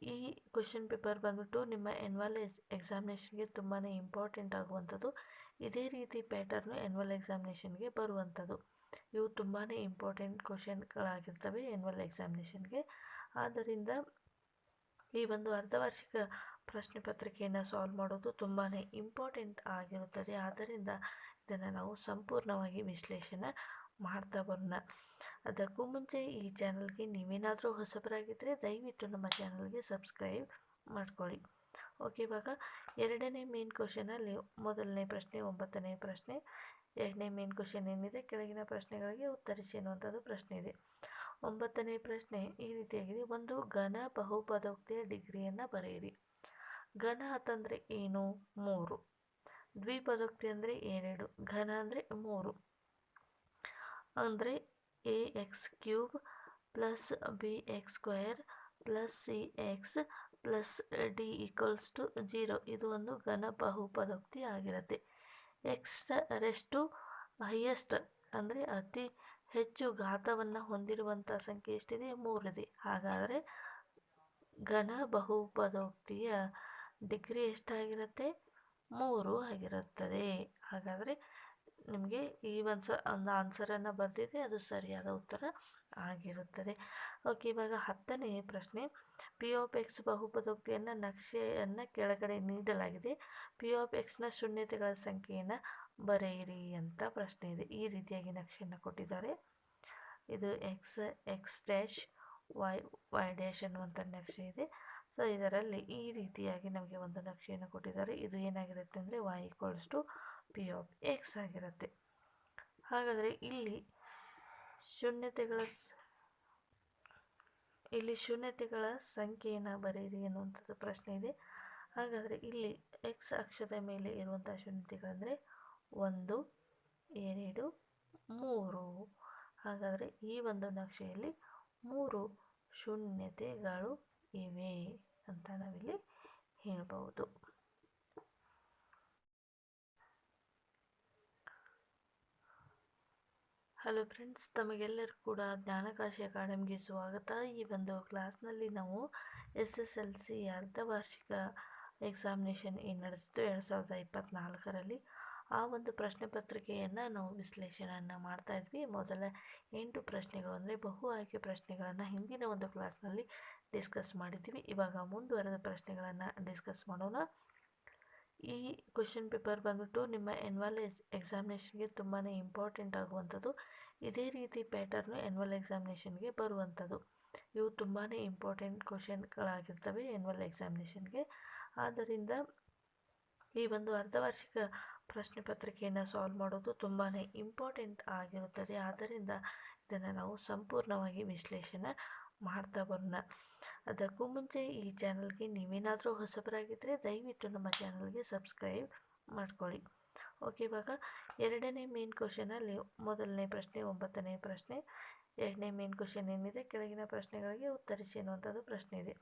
ಈ ಕ್ವಶನ್ ಪೇಪರ್ ಬಂದ್ಬಿಟ್ಟು ನಿಮ್ಮ ಎನ್ವಲ್ ಎಕ್ಸಾಮಿನೇಷನ್ಗೆ ತುಂಬಾ ಇಂಪಾರ್ಟೆಂಟ್ ಆಗುವಂಥದ್ದು. ಇದೇ ರೀತಿ ಪ್ಯಾಟರ್ನು ಎನ್ವಲ್ ಎಕ್ಸಾಮಿನೇಷನ್ಗೆ ಬರುವಂಥದ್ದು. ಇವು ತುಂಬಾ ಇಂಪಾರ್ಟೆಂಟ್ ಕ್ವಶನ್ಗಳಾಗಿರ್ತವೆ ಎನ್ವಲ್ ಎಕ್ಸಾಮಿನೇಷನ್ಗೆ ಆದ್ದರಿಂದ ಈ ಒಂದು ಅರ್ಧವಾರ್ಷಿಕ ಪ್ರಶ್ನೆ ಪತ್ರಿಕೆಯನ್ನು ಸಾಲ್ವ್ ಮಾಡೋದು ತುಂಬಾ ಇಂಪಾರ್ಟೆಂಟ್ ಆಗಿರುತ್ತದೆ. ಆದ್ದರಿಂದ ಇದನ್ನು ನಾವು ಸಂಪೂರ್ಣವಾಗಿ ವಿಶ್ಲೇಷಣೆ ಮಾಡ್ತಾ ಬರೋಣ. ಅದಕ್ಕೂ ಮುಂಚೆ ಈ ಚಾನಲ್ಗೆ ನೀವೇನಾದರೂ ಹೊಸಬರಾಗಿದ್ದರೆ ದಯವಿಟ್ಟು ನಮ್ಮ ಚಾನಲ್ಗೆ ಸಬ್ಸ್ಕ್ರೈಬ್ ಮಾಡ್ಕೊಳ್ಳಿ. ಓಕೆ ಇವಾಗ ಎರಡನೇ ಮೇನ್ ಕ್ವಶನಲ್ಲಿ ಮೊದಲನೇ ಪ್ರಶ್ನೆ, ಒಂಬತ್ತನೇ ಪ್ರಶ್ನೆ, ಎರಡನೇ ಮೇನ್ ಕ್ವಶನ್ ಏನಿದೆ, ಕೆಳಗಿನ ಪ್ರಶ್ನೆಗಳಿಗೆ ಉತ್ತರಿಸಿ ಅನ್ನುವಂಥದ್ದು ಪ್ರಶ್ನೆ ಇದೆ. ಒಂಬತ್ತನೇ ಪ್ರಶ್ನೆ ಈ ರೀತಿಯಾಗಿದೆ. ಒಂದು ಘನ ಬಹುಪದೋಕ್ತಿಯ ಡಿಗ್ರಿಯನ್ನು ಬರೆಯಿರಿ. ಘನ ಅಂತಂದರೆ ಏನು? ಮೂರು. ದ್ವಿಪದೋಕ್ತಿ ಅಂದರೆ ಎರಡು ಘನ ಅಂದರೆ ಮೂರು. ಅಂದರೆ A X cube plus B X square plus C X plus D equals to zero. ಇದು ಒಂದು ಘನ ಬಹುಪದೋಕ್ತಿ ಆಗಿರುತ್ತೆ. ಎಕ್ಸ್ ರೆಸ್ಟು ಹೈಯೆಸ್ಟ್ ಅಂದರೆ ಅತಿ ಹೆಚ್ಚು ಘಾತವನ್ನು ಹೊಂದಿರುವಂಥ ಸಂಖ್ಯೆ ಎಷ್ಟಿದೆ ಮೂರಿದೆ ಹಾಗಾದರೆ ಘನ ಬಹುಪದೋಕ್ತಿಯ ಡಿಗ್ರಿ ಎಷ್ಟಾಗಿರುತ್ತೆ? ಮೂರು ಆಗಿರುತ್ತದೆ. ಹಾಗಾದರೆ ನಿಮಗೆ ಈ ಒಂದು ಸ, ಒಂದು ಆನ್ಸರನ್ನು ಬರೆದಿದೆ ಅದು ಸರಿಯಾದ ಉತ್ತರ ಆಗಿರುತ್ತದೆ. ಓಕೆ, ಇವಾಗ ಹತ್ತನೇ ಪ್ರಶ್ನೆ. ಪಿ ಆಫ್ ಎಕ್ಸ್ ಬಹುಪದೋಕ್ತಿಯನ್ನು ನಕ್ಷೆಯನ್ನು ಕೆಳಗಡೆ ನೀಡಲಾಗಿದೆ. ಪಿ ಆಫ್ ಎಕ್ಸ್ನ ಶೂನ್ಯತೆಗಳ ಸಂಖ್ಯೆಯನ್ನು ಬರೆಯಿರಿ ಅಂತ ಪ್ರಶ್ನೆ ಇದೆ. ಈ ರೀತಿಯಾಗಿ ನಕ್ಷೆಯನ್ನು ಕೊಟ್ಟಿದ್ದಾರೆ. ಇದು X X dash Y Y dash ಅನ್ನುವಂಥ ನಕ್ಷೆ ಇದೆ. ಸೊ ಇದರಲ್ಲಿ ಈ ರೀತಿಯಾಗಿ ನಮಗೆ ಒಂದು ನಕ್ಷೆಯನ್ನು ಕೊಟ್ಟಿದ್ದಾರೆ. ಇದು ಏನಾಗಿರುತ್ತೆ ಅಂದರೆ Y equals to P of X ಆಗಿರುತ್ತೆ. ಹಾಗಾದರೆ ಇಲ್ಲಿ ಶೂನ್ಯತೆಗಳ ಇಲ್ಲಿ ಶೂನ್ಯತೆಗಳ ಸಂಖ್ಯೆಯನ್ನು ಬರೆಯಿರಿ ಅನ್ನುವಂಥದ್ದು ಪ್ರಶ್ನೆ ಇದೆ. ಹಾಗಾದರೆ ಇಲ್ಲಿ ಎಕ್ಸ್ ಅಕ್ಷದ ಮೇಲೆ ಇರುವಂಥ ಶೂನ್ಯತೆಗಳಂದರೆ ಒಂದು, ಎರಡು, ಮೂರು. ಹಾಗಾದರೆ ಈ ಒಂದು ನಕ್ಷೆಯಲ್ಲಿ ಮೂರು ಶೂನ್ಯತೆಗಳು ಇವೆ ಅಂತ ನಾವಿಲ್ಲಿ ಹೇಳ್ಬೋದು ಹಲೋ ಫ್ರೆಂಡ್ಸ್ ತಮಗೆಲ್ಲರೂ ಕೂಡ ಜ್ಞಾನಕಾಶಿ ಅಕಾಡೆಮಿಗೆ ಸ್ವಾಗತ. ಈ ಒಂದು ಕ್ಲಾಸ್ನಲ್ಲಿ ನಾವು ಎಸ್ ಎಸ್ ಎಲ್ ಸಿ ಅರ್ಧ ವಾರ್ಷಿಕ ಎಕ್ಸಾಮಿನೇಷನ್ ಏನು ನಡೆಸಿತು ಎರಡು ಸಾವಿರದ ಇಪ್ಪತ್ತ್ನಾಲ್ಕರಲ್ಲಿ ಆ ಒಂದು ಪ್ರಶ್ನೆ ಪತ್ರಿಕೆಯನ್ನು ನಾವು ವಿಶ್ಲೇಷಣೆಯನ್ನು ಮಾಡ್ತಾ ಇದ್ವಿ. ಮೊದಲ ಎಂಟು ಪ್ರಶ್ನೆಗಳು ಅಂದರೆ ಬಹು ಆಯ್ಕೆ ಪ್ರಶ್ನೆಗಳನ್ನು ಹಿಂದಿನ ಒಂದು ಕ್ಲಾಸ್ನಲ್ಲಿ ಡಿಸ್ಕಸ್ ಮಾಡಿದ್ವಿ ಇವಾಗ ಮುಂದುವರೆದ ಪ್ರಶ್ನೆಗಳನ್ನು ಡಿಸ್ಕಸ್ ಮಾಡೋಣ. ಈ ಕ್ವಶನ್ ಪೇಪರ್ ಬಂದ್ಬಿಟ್ಟು ನಿಮ್ಮ ಎನ್ವಲ್ ಎಕ್ಸಾಮಿನೇಷನ್ಗೆ ತುಂಬಾ ಇಂಪಾರ್ಟೆಂಟ್ ಆಗುವಂಥದ್ದು. ಇದೇ ರೀತಿ ಪ್ಯಾಟರ್ನು ಎನ್ವಲ್ ಎಕ್ಸಾಮಿನೇಷನ್ಗೆ ಬರುವಂಥದ್ದು. ಇವು ತುಂಬಾ ಇಂಪಾರ್ಟೆಂಟ್ ಕ್ವಶನ್ಗಳಾಗಿರ್ತವೆ ಎನ್ವಲ್ ಎಕ್ಸಾಮಿನೇಷನ್ಗೆ ಆದ್ದರಿಂದ ಈ ಒಂದು ಅರ್ಧವಾರ್ಷಿಕ ಪ್ರಶ್ನೆ ಪತ್ರಿಕೆಯನ್ನು ಸಾಲ್ವ್ ಮಾಡೋದು ತುಂಬಾ ಇಂಪಾರ್ಟೆಂಟ್ ಆಗಿರುತ್ತದೆ. ಆದ್ದರಿಂದ ಇದನ್ನು ನಾವು ಸಂಪೂರ್ಣವಾಗಿ ವಿಶ್ಲೇಷಣೆ ಮಾಡ್ತಾ ಬರೋಣ. ಅದಕ್ಕೂ ಮುಂಚೆ ಈ ಚಾನಲ್ಗೆ ನೀವೇನಾದರೂ ಹೊಸಬರಾಗಿದ್ದರೆ ದಯವಿಟ್ಟು ನಮ್ಮ ಚಾನಲ್ಗೆ ಸಬ್ಸ್ಕ್ರೈಬ್ ಮಾಡ್ಕೊಳ್ಳಿ. ಓಕೆ ಇವಾಗ ಎರಡನೇ ಮೇನ್ ಕ್ವಶನಲ್ಲಿ ಮೊದಲನೇ ಪ್ರಶ್ನೆ, ಒಂಬತ್ತನೇ ಪ್ರಶ್ನೆ, ಎರಡನೇ ಮೇನ್ ಕ್ವಶನ್ ಏನಿದೆ, ಕೆಳಗಿನ ಪ್ರಶ್ನೆಗಳಿಗೆ ಉತ್ತರಿಸಿ ಅನ್ನುವಂಥದ್ದು ಪ್ರಶ್ನೆ ಇದೆ.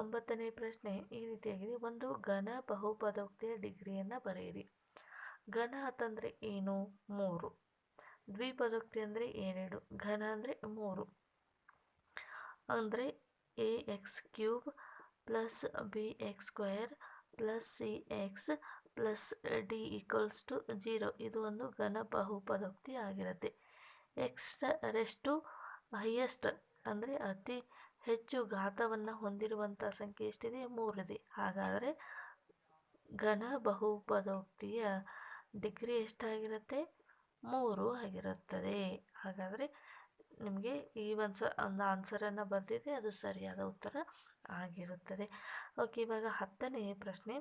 ಒಂಬತ್ತನೇ ಪ್ರಶ್ನೆ ಈ ರೀತಿಯಾಗಿದೆ. ಒಂದು ಘನ ಬಹುಪದೋಕ್ತಿಯ ಡಿಗ್ರಿಯನ್ನು ಬರೆಯಿರಿ. ಘನ ಅಂತಂದರೆ ಏನು? ಮೂರು. ದ್ವಿಪದೋಕ್ತಿ ಅಂದರೆ ಎರಡು ಘನ ಅಂದರೆ ಮೂರು. ಅಂದರೆ A X cube plus B X square plus C X plus D equals to zero. ಇದು ಒಂದು ಘನ ಬಹುಪದೋಕ್ತಿ ಆಗಿರುತ್ತೆ. ಎಕ್ಸ್ ರೆಸ್ಟು ಹೈಯೆಸ್ಟ್ ಅಂದರೆ ಅತಿ ಹೆಚ್ಚು ಘಾತವನ್ನು ಹೊಂದಿರುವಂಥ ಸಂಖ್ಯೆ ಎಷ್ಟಿದೆ? ಮೂರಿದೆ. ಹಾಗಾದರೆ ಘನ ಬಹುಪದೋಕ್ತಿಯ ಡಿಗ್ರಿ ಎಷ್ಟಾಗಿರುತ್ತೆ? ಮೂರು ಆಗಿರುತ್ತದೆ. ಹಾಗಾದರೆ ನಿಮಗೆ ಈ ಒಂದು ಸ, ಒಂದು ಆನ್ಸರನ್ನು ಬರೆದಿದೆ ಅದು ಸರಿಯಾದ ಉತ್ತರ ಆಗಿರುತ್ತದೆ. ಓಕೆ ಇವಾಗ ಹತ್ತನೇ ಪ್ರಶ್ನೆ.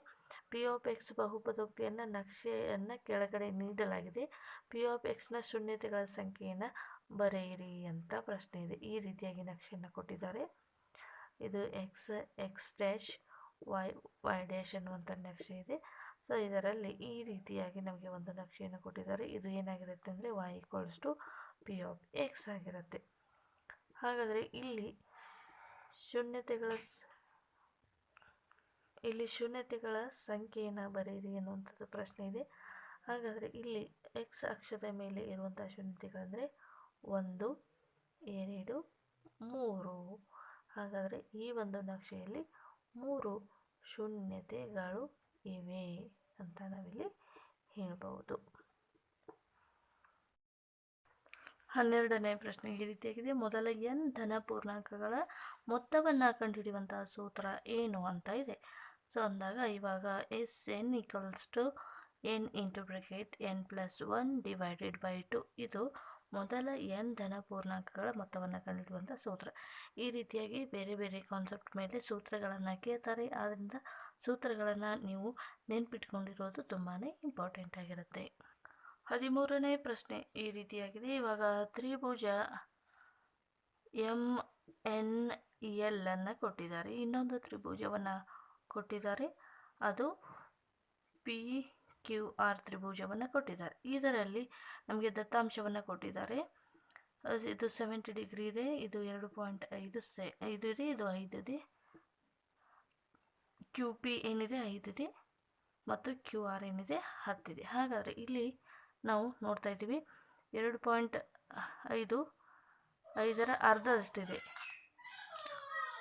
ಪಿ ಆಫ್ ಎಕ್ಸ್ ಬಹುಪದೋಕ್ತಿಯನ್ನು ನಕ್ಷೆಯನ್ನು ಕೆಳಗಡೆ ನೀಡಲಾಗಿದೆ. ಪಿ ಆಫ್ ಎಕ್ಸ್ನ ಶೂನ್ಯತೆಗಳ ಸಂಖ್ಯೆಯನ್ನು ಬರೆಯಿರಿ ಅಂತ ಪ್ರಶ್ನೆ ಇದೆ. ಈ ರೀತಿಯಾಗಿ ನಕ್ಷೆಯನ್ನು ಕೊಟ್ಟಿದ್ದಾರೆ. ಇದು X X dash Y Y dash ಅನ್ನುವಂಥ ನಕ್ಷೆ ಇದೆ. ಸೊ ಇದರಲ್ಲಿ ಈ ರೀತಿಯಾಗಿ ನಮಗೆ ಒಂದು ನಕ್ಷೆಯನ್ನು ಕೊಟ್ಟಿದ್ದಾರೆ. ಇದು ಏನಾಗಿರುತ್ತೆ ಅಂದರೆ Y equals to P of X ಆಗಿರುತ್ತೆ. ಹಾಗಾದರೆ ಇಲ್ಲಿ ಶೂನ್ಯತೆಗಳ ಇಲ್ಲಿ ಶೂನ್ಯತೆಗಳ ಸಂಖ್ಯೆಯನ್ನು ಬರೆಯಿರಿ ಅನ್ನುವಂಥದ್ದು ಪ್ರಶ್ನೆ ಇದೆ. ಹಾಗಾದರೆ ಇಲ್ಲಿ ಎಕ್ಸ್ ಅಕ್ಷದ ಮೇಲೆ ಇರುವಂಥ ಶೂನ್ಯತೆಗಳಂದರೆ ಒಂದು, ಎರಡು, ಮೂರು. ಹಾಗಾದರೆ ಈ ಒಂದು ನಕ್ಷೆಯಲ್ಲಿ ಮೂರು ಶೂನ್ಯತೆಗಳು ಇವೆ ಅಂತ ನಾವಿಲ್ಲಿ ಹೇಳ್ಬೋದು ಹನ್ನೆರಡನೇ ಪ್ರಶ್ನೆ ಈ ರೀತಿಯಾಗಿದೆ. ಮೊದಲ ಎನ್ ಧನ ಪೂರ್ಣಾಂಕಗಳ ಮೊತ್ತವನ್ನು ಕಂಡುಹಿಡಿಯುವಂತಹ ಸೂತ್ರ ಏನು ಅಂತ ಇದೆ. ಸೊ ಅಂದಾಗ ಇವಾಗ S N equals to N into bracket N plus one divided by two. ಇದು ಮೊದಲ ಎನ್ ಧನ ಪೂರ್ಣಾಂಕಗಳ ಮೊತ್ತವನ್ನು ಕಂಡುಹಿಡಿಯುವಂಥ ಸೂತ್ರ. ಈ ರೀತಿಯಾಗಿ ಬೇರೆ ಬೇರೆ ಕಾನ್ಸೆಪ್ಟ್ ಮೇಲೆ ಸೂತ್ರಗಳನ್ನು ಕೇಳ್ತಾರೆ. ಆದ್ದರಿಂದ ಸೂತ್ರಗಳನ್ನು ನೀವು ನೆನ್ಪಿಟ್ಕೊಂಡಿರೋದು ತುಂಬಾ ಇಂಪಾರ್ಟೆಂಟ್ ಆಗಿರುತ್ತೆ. ಹದಿಮೂರನೇ ಪ್ರಶ್ನೆ ಈ ರೀತಿಯಾಗಿದೆ. ಇವಾಗ ತ್ರಿಭುಜ ಎಂ ಎನ್ ಎಲ್ ಅನ್ನು ಕೊಟ್ಟಿದ್ದಾರೆ. ಇನ್ನೊಂದು ತ್ರಿಭುಜವನ್ನು ಕೊಟ್ಟಿದ್ದಾರೆ. ಅದು ಪಿ ಕ್ಯೂ ಆರ್ ತ್ರಿಭುಜವನ್ನು ಕೊಟ್ಟಿದ್ದಾರೆ. ಇದರಲ್ಲಿ ನಮಗೆ ದತ್ತಾಂಶವನ್ನು ಕೊಟ್ಟಿದ್ದಾರೆ. ಇದು ಸೆವೆಂಟಿ ಡಿಗ್ರಿ ಇದೆ, ಇದು ಎರಡು ಪಾಯಿಂಟ್ ಐದು ಸೆ, ಐದು ಇದೆ, ಇದು ಐದು ಇದೆ. ಕ್ಯೂ ಪಿ ಏನಿದೆ ಇದೆ ಮತ್ತು ಕ್ಯೂ ಆರ್ ಏನಿದೆ ಹತ್ತಿದೆ ಹಾಗಾದರೆ ಇಲ್ಲಿ ನಾವು ನೋಡ್ತಾ ಇದ್ದೀವಿ, ಎರಡು ಪಾಯಿಂಟ್ ಐದು, ಐದರ ಅರ್ಧದಷ್ಟಿದೆ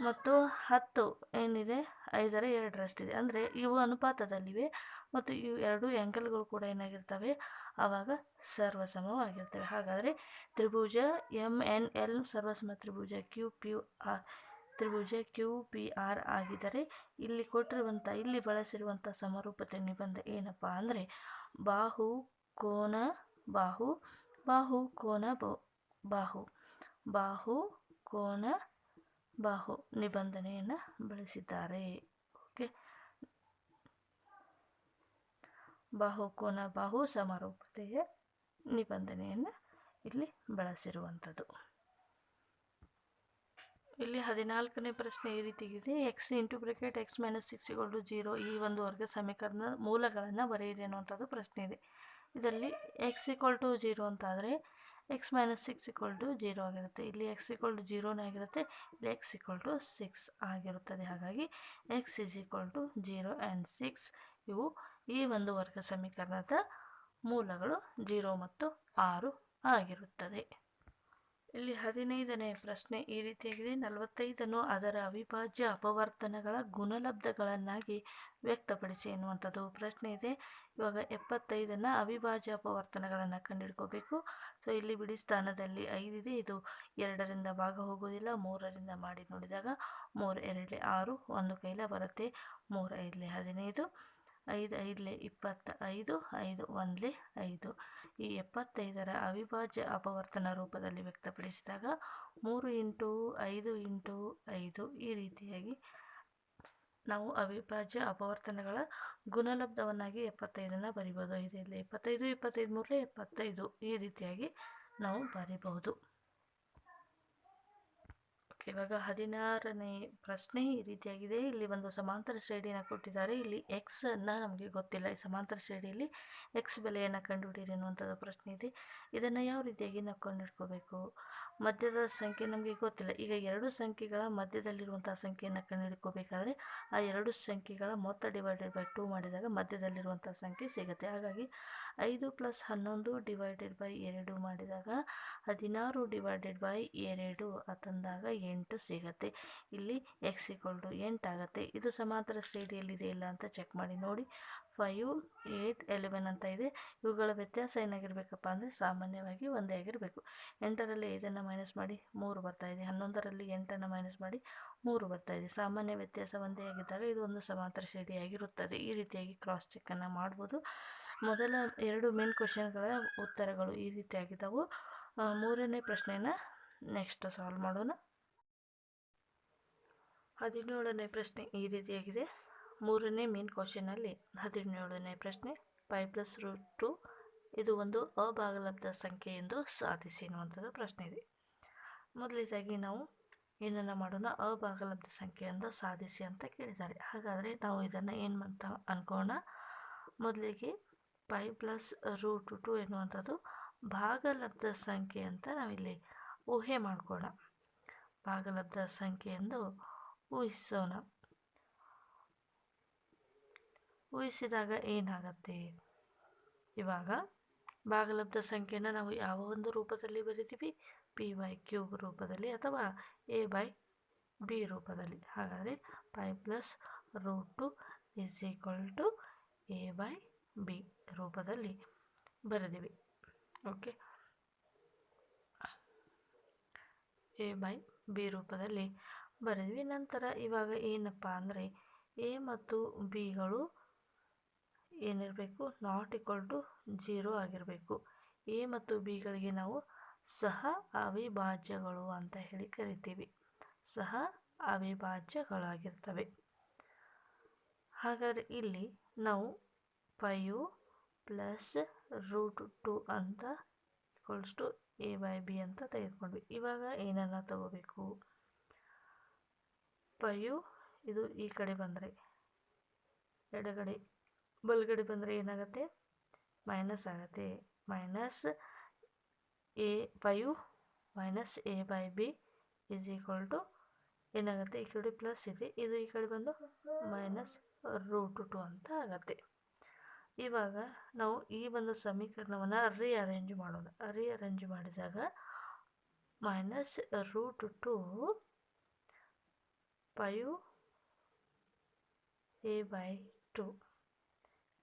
ಮತ್ತು ಹತ್ತು ಏನಿದೆ, ಐದರ ಎರಡರಷ್ಟಿದೆ. ಅಂದರೆ ಇವು ಅನುಪಾತದಲ್ಲಿವೆ. ಮತ್ತು ಇವು ಎರಡು ಆ್ಯಂಕಲ್ಗಳು ಕೂಡ ಏನಾಗಿರ್ತವೆ? ಆವಾಗ ಸರ್ವಸಮವಾಗಿರ್ತವೆ. ಹಾಗಾದರೆ ತ್ರಿಭುಜ ಎಂ ಎನ್ ಎಲ್ ಸರ್ವಸಮ ತ್ರಿಭುಜ ಕ್ಯೂ ಪಿ ಆರ್ ತ್ರಿಭುಜ ಕ್ಯೂ ಪಿ ಆರ್ ಆಗಿದ್ದರೆ ಇಲ್ಲಿ ಕೊಟ್ಟಿರುವಂಥ, ಇಲ್ಲಿ ಬಳಸಿರುವಂಥ ಸಮರೂಪತೆ ನಿಬಂಧ ಏನಪ್ಪ ಅಂದರೆ ಬಾಹು ಕೋನ ಬಾಹು ಬಾಹು ಕೋನ ಬಾಹು ಬಾಹು ಕೋನ ಬಾಹು ನಿಬಂಧನೆಯನ್ನು ಬಳಸಿದ್ದಾರೆ ಓಕೆ ಬಾಹು ಕೋನ ಬಾಹು ಸಮರೂಪತೆಯ ನಿಬಂಧನೆಯನ್ನು ಇಲ್ಲಿ ಬಳಸಿರುವಂಥದ್ದು. ಇಲ್ಲಿ ಹದಿನಾಲ್ಕನೇ ಪ್ರಶ್ನೆ ಈ ರೀತಿಗಿದೆ X into bracket X minus six to zero ಈ ಒಂದು ವರ್ಗ ಸಮೀಕರಣದ ಮೂಲಗಳನ್ನು ಬರೆಯಿರಿ ಅನ್ನುವಂಥದ್ದು ಪ್ರಶ್ನೆ ಇದೆ. ಇದರಲ್ಲಿ ಎಕ್ಸ್ ಈಕ್ವಲ್ ಟು ಜೀರೋ ಅಂತಾದರೆ X minus six equal to zero ಆಗಿರುತ್ತೆ. ಇಲ್ಲಿ ಎಕ್ಸ್ ಈಕ್ವಲ್ ಟು ಜೀರೋನೇ ಆಗಿರುತ್ತೆ. ಇಲ್ಲಿ ಎಕ್ಸ್ ಈಕ್ವಲ್ ಟು ಸಿಕ್ಸ್ ಆಗಿರುತ್ತದೆ. ಹಾಗಾಗಿ X is equal to zero and six ಇವು ಈ ಒಂದು ವರ್ಗ ಸಮೀಕರಣದ ಮೂಲಗಳು ಜೀರೋ ಮತ್ತು ಆರು ಆಗಿರುತ್ತದೆ. ಇಲ್ಲಿ ಹದಿನೈದನೇ ಪ್ರಶ್ನೆ ಈ ರೀತಿಯಾಗಿದೆ. ನಲವತ್ತೈದನ್ನು ಅದರ ಅವಿಭಾಜ್ಯ ಅಪವರ್ತನಗಳ ಗುಣಲಬ್ಧಗಳನ್ನಾಗಿ ವ್ಯಕ್ತಪಡಿಸಿ ಎನ್ನುವಂಥದ್ದು ಪ್ರಶ್ನೆ ಇದೆ. ಇವಾಗ ಎಪ್ಪತ್ತೈದನ್ನು ಅವಿಭಾಜ್ಯ ಅಪವರ್ತನಗಳನ್ನು ಕಂಡುಹಿಡ್ಕೋಬೇಕು. ಸೊ, ಇಲ್ಲಿ ಬಿಡಿ ಸ್ಥಾನದಲ್ಲಿ ಐದಿದೆ. ಇದು ಎರಡರಿಂದ ಭಾಗ ಹೋಗೋದಿಲ್ಲ. ಮೂರರಿಂದ ಮಾಡಿ ನೋಡಿದಾಗ ಮೂರು ಎರಡಲೆ ಆರು, ಒಂದು ಕೈಲ ಬರುತ್ತೆ. ಮೂರು, ಐದಲೆ ಹದಿನೈದು. ಐದು, ಐದಲೆ, ಇಪ್ಪತ್ತ ಐದು ಐದು, ಒಂದಲೆ, ಐದು. ಈ ಎಪ್ಪತ್ತೈದರ ಅವಿಭಾಜ್ಯ ಅಪವರ್ತನ ರೂಪದಲ್ಲಿ ವ್ಯಕ್ತಪಡಿಸಿದಾಗ ಮೂರು ಇಂಟು ಐದು ಇಂಟು ಐದು ಈ ರೀತಿಯಾಗಿ ನಾವು ಅವಿಭಾಜ್ಯ ಅಪವರ್ತನಗಳ ಗುಣಲಬ್ಧವನ್ನಾಗಿ ಎಪ್ಪತ್ತೈದನ್ನು ಬರಿಬೋದು. ಐದೈದಲೆ ಇಪ್ಪತ್ತೈದು ಇಪ್ಪತ್ತೈದು, ಮೂರಲೆ, ಎಪ್ಪತ್ತೈದು ಈ ರೀತಿಯಾಗಿ ನಾವು ಬರಿಬಹುದು ಇವಾಗ ಹದಿನಾರನೇ ಪ್ರಶ್ನೆ ಈ ರೀತಿಯಾಗಿದೆ. ಇಲ್ಲಿ ಒಂದು ಸಮಾಂತರ ಶ್ರೇಣಿಯನ್ನು ಕೊಟ್ಟಿದ್ದಾರೆ. ಇಲ್ಲಿ ಎಕ್ಸ್ ಅನ್ನ ನಮಗೆ ಗೊತ್ತಿಲ್ಲ. ಈ ಸಮಾಂತರ ಶ್ರೇಣಿಯಲ್ಲಿ ಎಕ್ಸ್ ಬೆಲೆಯನ್ನು ಕಂಡುಹಿಡಿಯಿರಿ ಅನ್ನುವಂಥದ್ದು ಪ್ರಶ್ನೆ ಇದೆ. ಇದನ್ನು ಯಾವ ರೀತಿಯಾಗಿ ನಾವು ಕಂಡುಹಿಡ್ಕೋಬೇಕು? ಮಧ್ಯದ ಸಂಖ್ಯೆ ನಮಗೆ ಗೊತ್ತಿಲ್ಲ. ಈಗ ಎರಡು ಸಂಖ್ಯೆಗಳ ಮಧ್ಯದಲ್ಲಿರುವಂಥ ಸಂಖ್ಯೆಯನ್ನು ಕಂಡುಹಿಡ್ಕೋಬೇಕಾದ್ರೆ ಆ ಎರಡು ಸಂಖ್ಯೆಗಳ ಮೊತ್ತ ಡಿವೈಡೆಡ್ ಬೈ ಟೂ ಮಾಡಿದಾಗ ಮಧ್ಯದಲ್ಲಿರುವಂಥ ಸಂಖ್ಯೆ ಸಿಗುತ್ತೆ. ಹಾಗಾಗಿ ಐದು ಪ್ಲಸ್ ಹನ್ನೊಂದು ಡಿವೈಡೆಡ್ ಬೈ ಎರಡು ಮಾಡಿದಾಗ ಹದಿನಾರು ಡಿವೈಡೆಡ್ ಬೈ ಎರಡು ಅಂತಂದಾಗ ಎಂಟು ಸಿಗುತ್ತೆ. ಇಲ್ಲಿ ಎಕ್ಸ್ ಟು ಎಂಟಾಗುತ್ತೆ ಇದು ಸಮಾಂತರ ಶ್ರೇಣಿಯಲ್ಲಿದೆ ಇಲ್ಲ ಅಂತ ಚೆಕ್ ಮಾಡಿ. ನೋಡಿ ಫೈವ್ ಏಯ್ಟ್ ಎಲೆವೆನ್ ಅಂತ ಇದೆ. ಇವುಗಳ ವ್ಯತ್ಯಾಸ ಏನಾಗಿರಬೇಕಪ್ಪ ಅಂದರೆ ಸಾಮಾನ್ಯವಾಗಿ ಒಂದೇ ಆಗಿರಬೇಕು. ಎಂಟರಲ್ಲಿ ಐದನ್ನು ಮೈನಸ್ ಮಾಡಿ ಮೂರು ಬರ್ತಾ ಇದೆ. ಹನ್ನೊಂದರಲ್ಲಿ ಎಂಟನ್ನು ಮೈನಸ್ ಮಾಡಿ ಮೂರು ಬರ್ತಾ ಇದೆ. ಸಾಮಾನ್ಯ ವ್ಯತ್ಯಾಸ ಒಂದೇ ಆಗಿದ್ದಾಗ ಇದು ಒಂದು ಸಮಾಂತರ ಶ್ರೇಣಿಯಾಗಿರುತ್ತದೆ. ಈ ರೀತಿಯಾಗಿ ಕ್ರಾಸ್ ಚೆಕ್ಕನ್ನು ಮಾಡ್ಬೋದು. ಮೊದಲ ಎರಡು ಮೇನ್ ಕ್ವಶನ್ಗಳ ಉತ್ತರಗಳು ಈ ರೀತಿಯಾಗಿದ್ದಾವೆ. ಮೂರನೇ ಪ್ರಶ್ನೆಯನ್ನು ನೆಕ್ಸ್ಟ್ ಸಾಲ್ವ್ ಮಾಡೋಣ. ಹದಿನೇಳನೇ ಪ್ರಶ್ನೆ ಈ ರೀತಿಯಾಗಿದೆ. ಮೂರನೇ ಮೇನ್ ಕ್ವಶನಲ್ಲಿ ಹದಿನೇಳನೇ ಪ್ರಶ್ನೆ ಪೈ ಪ್ಲಸ್ ರೂಟ್ ಟು ಇದು ಒಂದು ಅಭಾಗಲಬ್ಧ ಸಂಖ್ಯೆ ಎಂದು ಸಾಧಿಸಿ ಎನ್ನುವಂಥದ್ದು ಪ್ರಶ್ನೆ ಇದೆ. ಮೊದಲಿದಾಗಿ ನಾವು ಏನನ್ನು ಮಾಡೋಣ? ಅಭಾಗಲಬ್ಧ ಸಂಖ್ಯೆಯಿಂದ ಸಾಧಿಸಿ ಅಂತ ಕೇಳಿದ್ದಾರೆ. ಹಾಗಾದರೆ ನಾವು ಇದನ್ನು ಏನು ಅಂತ ಅನ್ಕೋಣ? ಮೊದಲಿಗೆ ಪೈ ಪ್ಲಸ್ ರೂಟ್ ಟು ಎನ್ನುವಂಥದ್ದು ಭಾಗಲಬ್ಧ ಸಂಖ್ಯೆ ಅಂತ ನಾವಿಲ್ಲಿ ಊಹೆ ಮಾಡ್ಕೋಣ. ಭಾಗಲಬ್ಧ ಸಂಖ್ಯೆ ಎಂದು ಊಹಿಸೋಣ ಊಹಿಸಿದಾಗ ಏನಾಗತ್ತೆ ಇವಾಗ ಭಾಗಲಬ್ಧ ಸಂಖ್ಯೆನ ನಾವು ಯಾವ ಒಂದು ರೂಪದಲ್ಲಿ ಬರಿತೀವಿ ಪಿ ಬೈ ಕ್ಯೂಬ್ ರೂಪದಲ್ಲಿ ಅಥವಾ ಎ ಬೈ ಬಿ ರೂಪದಲ್ಲಿ ಹಾಗಾದರೆ pi plus root two is equal to A by B ರೂಪದಲ್ಲಿ ಬರೆದಿವಿ ಓಕೆ ಎ ಬೈ ಬಿ ರೂಪದಲ್ಲಿ ಬರೆದ್ವಿ. ನಂತರ ಇವಾಗ ಏನಪ್ಪ ಅಂದರೆ ಎ ಮತ್ತು ಬಿಗಳು ಏನಿರಬೇಕು? ನಾಟ್ ಈಕ್ವಲ್ ಟು ಜೀರೋ ಆಗಿರಬೇಕು. ಎ ಮತ್ತು ಬಿಗಳಿಗೆ ನಾವು ಸಹ ಅವಿಭಾಜ್ಯಗಳು ಅಂತ ಹೇಳಿ ಕರಿತೀವಿ. ಸಹ ಅವಿಭಾಜ್ಯಗಳಾಗಿರ್ತವೆ. ಹಾಗಾದರೆ ಇಲ್ಲಿ ನಾವು ಪೈಯು ಪ್ಲಸ್ ರೂಟ್ ಟು ಅಂತ equals to A by B ಅಂತ ತೆಗೆದುಕೊಂಡ್ವಿ. ಇವಾಗ ಏನನ್ನು ತಗೋಬೇಕು? ಫೈವ್ ಇದು ಈ ಕಡೆ ಬಂದರೆ. ಎಡಗಡೆ, ಬಲಗಡೆ ಬಂದರೆ ಏನಾಗುತ್ತೆ? ಮೈನಸ್ ಆಗುತ್ತೆ. Minus A five minus A by B is equal to ಏನಾಗುತ್ತೆ? ಈ ಕಡೆ ಪ್ಲಸ್ ಇದೆ. ಇದು ಈ ಕಡೆ ಬಂದು ಮೈನಸ್ ರೂಟ್ ಟು ಅಂತ ಆಗತ್ತೆ. ಇವಾಗ ನಾವು ಈ ಒಂದು ಸಮೀಕರಣವನ್ನು ರೀಅರೇಂಜ್ ಮಾಡೋಣ. ರೀಅರೇಂಜ್ ಮಾಡಿದಾಗ minus root two five A by two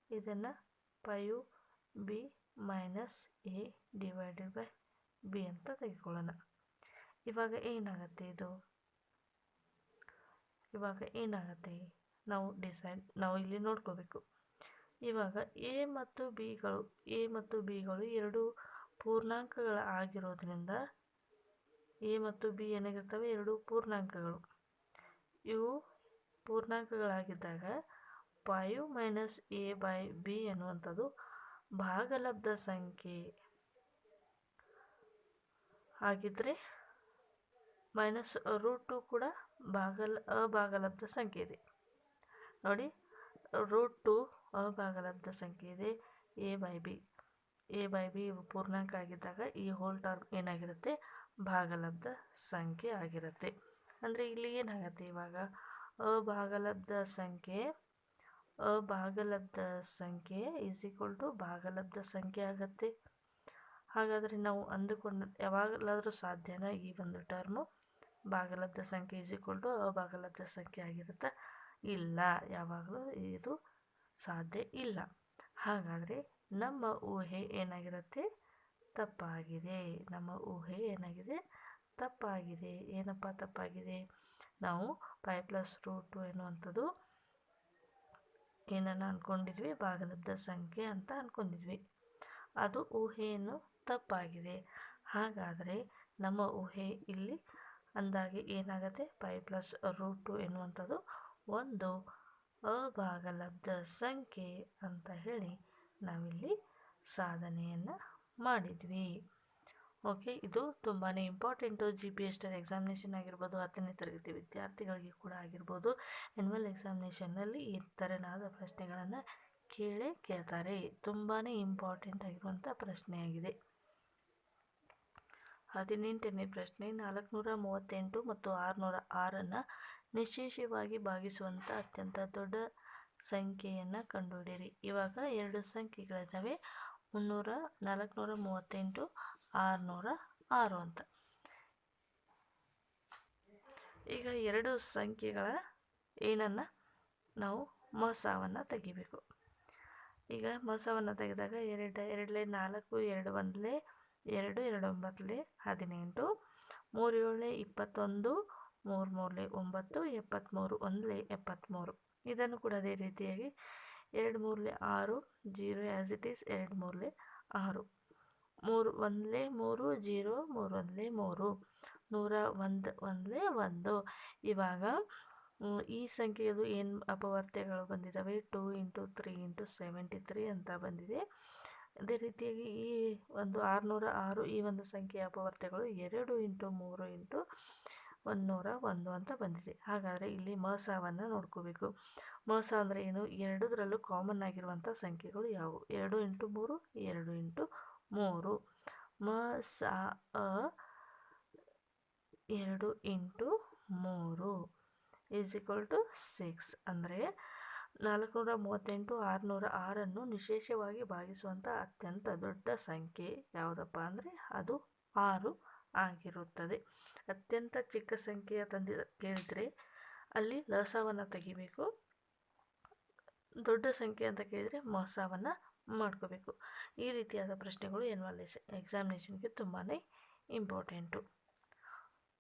ಇದನ್ನು pi B minus A divided by B ಅಂತ ತೆಗೆದುಕೊಳ್ಳೋಣ. ಇವಾಗ ಏನಾಗುತ್ತೆ ಇದು? ಇವಾಗ ಏನಾಗುತ್ತೆ? ನಾವು ಡಿಸೈಡ್ ನಾವು ಇಲ್ಲಿ ನೋಡ್ಕೋಬೇಕು. ಇವಾಗ ಎ ಮತ್ತು ಬಿಗಳು ಎ ಮತ್ತು ಬಿಗಳು ಎರಡು ಪೂರ್ಣಾಂಕಗಳ ಆಗಿರೋದ್ರಿಂದ ಎ ಮತ್ತು ಬಿ ಏನಾಗಿರ್ತವೆ? ಎರಡು ಪೂರ್ಣಾಂಕಗಳು. ಇವು ಪೂರ್ಣಾಂಕಗಳಾಗಿದ್ದಾಗ five minus A by B ಅನ್ನುವಂಥದ್ದು ಭಾಗಲಬ್ಧ ಸಂಖ್ಯೆ ಆಗಿದ್ದರೆ ಮೈನಸ್ ರೂಟ್ ಟು ಕೂಡ ಭಾಗಲ, ಅಭಾಗಲಬ್ಧ ಸಂಖ್ಯೆ ಇದೆ. ನೋಡಿ, ರೂಟ್ ಟು ಅಭಾಗಲಬ್ಧ ಸಂಖ್ಯೆ ಇದೆ, A by B. A by B ಪೂರ್ಣಾಂಕ ಆಗಿದ್ದಾಗ ಈ ಹೋಲ್ ಟರ್ಮ್ ಏನಾಗಿರುತ್ತೆ? ಭಾಗಲಬ್ಧ ಸಂಖ್ಯೆ ಆಗಿರುತ್ತೆ. ಅಂದರೆ ಇಲ್ಲಿ ಏನಾಗುತ್ತೆ ಇವಾಗ? ಅಭಾಗಲಬ್ಧ ಸಂಖ್ಯೆ ಅಭಾಗಲಬ್ಧ ಸಂಖ್ಯೆ ಈಸ್ ಈಕ್ವಲ್ ಟು ಭಾಗಲಬ್ಧ ಸಂಖ್ಯೆ ಆಗತ್ತೆ. ಹಾಗಾದರೆ ನಾವು ಅಂದುಕೊಂಡು ಯಾವಾಗಲಾದರೂ ಸಾಧ್ಯನಾ ಈ ಒಂದು ಟರ್ಮು ಭಾಗಲಬ್ಧ ಸಂಖ್ಯೆ ಈಸ್ ಈಕ್ವಲ್ ಟು ಅಭಾಗಲಬ್ಧ ಸಂಖ್ಯೆ ಆಗಿರುತ್ತೆ? ಇಲ್ಲ, ಯಾವಾಗಲೂ ಇದು ಸಾಧ್ಯ ಇಲ್ಲ. ಹಾಗಾದರೆ ನಮ್ಮ ಊಹೆ ಏನಾಗಿರುತ್ತೆ? ತಪ್ಪಾಗಿದೆ. ನಮ್ಮ ಊಹೆ ಏನಾಗಿದೆ? ತಪ್ಪಾಗಿದೆ, ಏನಪ್ಪ ತಪ್ಪಾಗಿದೆ? ನಾವು ಪೈ ಪ್ಲಸ್ ರೂಟು ಎನ್ನುವಂಥದ್ದು ಏನನ್ನು ಅಂದ್ಕೊಂಡಿದ್ವಿ ಭಾಗಲಬ್ಧ ಸಂಖ್ಯೆ ಅಂತ ಅಂದ್ಕೊಂಡಿದ್ವಿ ಅದು ಊಹೆಯನ್ನು ತಪ್ಪಾಗಿದೆ. ಹಾಗಾದರೆ ನಮ್ಮ ಊಹೆ ಇಲ್ಲಿ ಅಂದಾಗೆ ಏನಾಗುತ್ತೆ? ಪೈ ಪ್ಲಸ್ ರೂಟು ಎನ್ನುವಂಥದ್ದು ಒಂದು ಅಭಾಗಲಬ್ಧ ಸಂಖ್ಯೆ ಅಂತ ಹೇಳಿ ನಾವಿಲ್ಲಿ ಸಾಧನೆಯನ್ನು ಮಾಡಿದ್ವಿ. ಓಕೆ, ಇದು ತುಂಬಾ important. G P S TR examination ಆಗಿರ್ಬೋದು, ಹತ್ತನೇ ತರಗತಿ ವಿದ್ಯಾರ್ಥಿಗಳಿಗೆ ಕೂಡ ಆಗಿರ್ಬೋದು. ಎನ್ಯುವಲ್ ಎಕ್ಸಾಮಿನೇಷನ್ನಲ್ಲಿ ಈ ಥರನಾದ ಪ್ರಶ್ನೆಗಳನ್ನು ಕೇಳಿ ಕೇಳ್ತಾರೆ. ತುಂಬಾ ಇಂಪಾರ್ಟೆಂಟ್ ಆಗಿರುವಂಥ ಪ್ರಶ್ನೆಯಾಗಿದೆ. ಹದಿನೆಂಟನೇ ಪ್ರಶ್ನೆ, ನಾಲ್ಕುನೂರ ಮೂವತ್ತೆಂಟು ಮತ್ತು ಆರುನೂರ ಆರನ್ನು ನಿಶೇಷವಾಗಿ ಭಾಗಿಸುವಂಥ ಅತ್ಯಂತ ದೊಡ್ಡ ಸಂಖ್ಯೆಯನ್ನು ಕಂಡುಹಿಡಿಯಿರಿ. ಇವಾಗ ಎರಡು ಸಂಖ್ಯೆಗಳಿದ್ದಾವೆ ಮುನ್ನೂರ ನಾಲ್ಕುನೂರ ಮೂವತ್ತೆಂಟು, ಆರುನೂರ ಆರು ಅಂತ. ಈಗ ಎರಡು ಸಂಖ್ಯೆಗಳ ಏನನ್ನು ನಾವು ಮೊಸವನ್ನು ತೆಗಿಬೇಕು. ಈಗ ಮೊಸವನ್ನು ತೆಗೆದಾಗ ಎರಡು, ಎರಡಲೇ ನಾಲ್ಕು, ಎರಡು ಒಂದಲೇ ಎರಡು ಎರಡು ಒಂಬತ್ತಲೇ ಹದಿನೆಂಟು, ಮೂರು ಏಳನೇ ಇಪ್ಪತ್ತೊಂದು, ಮೂರು ಮೂರಲೇ ಒಂಬತ್ತು ಎಪ್ಪತ್ತ್ಮೂರು ಒಂದಲೇ ಎಪ್ಪತ್ತ್ಮೂರು ಇದನ್ನು ಕೂಡ ಅದೇ ರೀತಿಯಾಗಿ ಎರಡು ಮೂರಲೆ ಆರು, ಜೀರೋ ಆ್ಯಸ್ ಇಟ್ ಈಸ್ ಎರಡು ಮೂರಲೆ ಆರು. ಮೂರು ಒಂದಲೇ ಮೂರು, ಜೀರೋ ಮೂರು ಒಂದಲೇ ಮೂರು. ನೂರ ಒಂದು ಒಂದಲೇ ಒಂದು. ಇವಾಗ ಈ ಸಂಖ್ಯೆಯದು ಏನು ಅಪವರ್ತ್ಯಗಳು ಬಂದಿದ್ದಾವೆ two into three into seventy three ಅಂತ ಬಂದಿದೆ. ಅದೇ ರೀತಿಯಾಗಿ ಈ ಒಂದು ಆರುನೂರ ಆರು, ಈ ಒಂದು ಸಂಖ್ಯೆಯ ಅಪವರ್ತ್ಯಗಳು ಎರಡು ಇಂಟು ಮೂರು ಇಂಟು ಒಂದುನೂರ ಒಂದು ಅಂತ ಬಂದಿದೆ. ಹಾಗಾದರೆ ಇಲ್ಲಿ ಮಸಾವನ್ನು ನೋಡ್ಕೋಬೇಕು. ಮಸ ಅಂದರೆ ಏನು? ಎರಡರಲ್ಲೂ ಕಾಮನ್ ಆಗಿರುವಂಥ ಸಂಖ್ಯೆಗಳು ಯಾವುವು? ಎರಡು ಇಂಟು ಮೂರು, ಎರಡು ಇಂಟು ಮೂರು. ಮ ಸ ಅ, ಎರಡು ಇಂಟು ಮೂರು ಈಸ್ ಈಕ್ವಲ್ ಟು ಸಿಕ್ಸ್ ಅಂದರೆ ನಾಲ್ಕುನೂರ ಮೂವತ್ತೆಂಟು, ಆರುನೂರ ಆರನ್ನು ವಿಶೇಷವಾಗಿ ಭಾಗಿಸುವಂಥ ಅತ್ಯಂತ ದೊಡ್ಡ ಸಂಖ್ಯೆ ಯಾವುದಪ್ಪ ಅಂದರೆ ಅದು ಆರು ಆಗಿರುತ್ತದೆ. ಅತ್ಯಂತ ಚಿಕ್ಕ ಸಂಖ್ಯೆಯ ತಂದಿದ ಕೇಳಿದರೆ ಅಲ್ಲಿ ಲಸವನ್ನು ತೆಗಿಬೇಕು. ದೊಡ್ಡ ಸಂಖ್ಯೆ ಅಂತ ಕೇಳಿದರೆ ಮೋಸವನ್ನು ಮಾಡ್ಕೋಬೇಕು. ಈ ರೀತಿಯಾದ ಪ್ರಶ್ನೆಗಳು ಎನ್ವಲ್ ಎಕ್ಸಾಮಿನೇಷನ್ಗೆ ತುಂಬಾ ಇಂಪಾರ್ಟೆಂಟು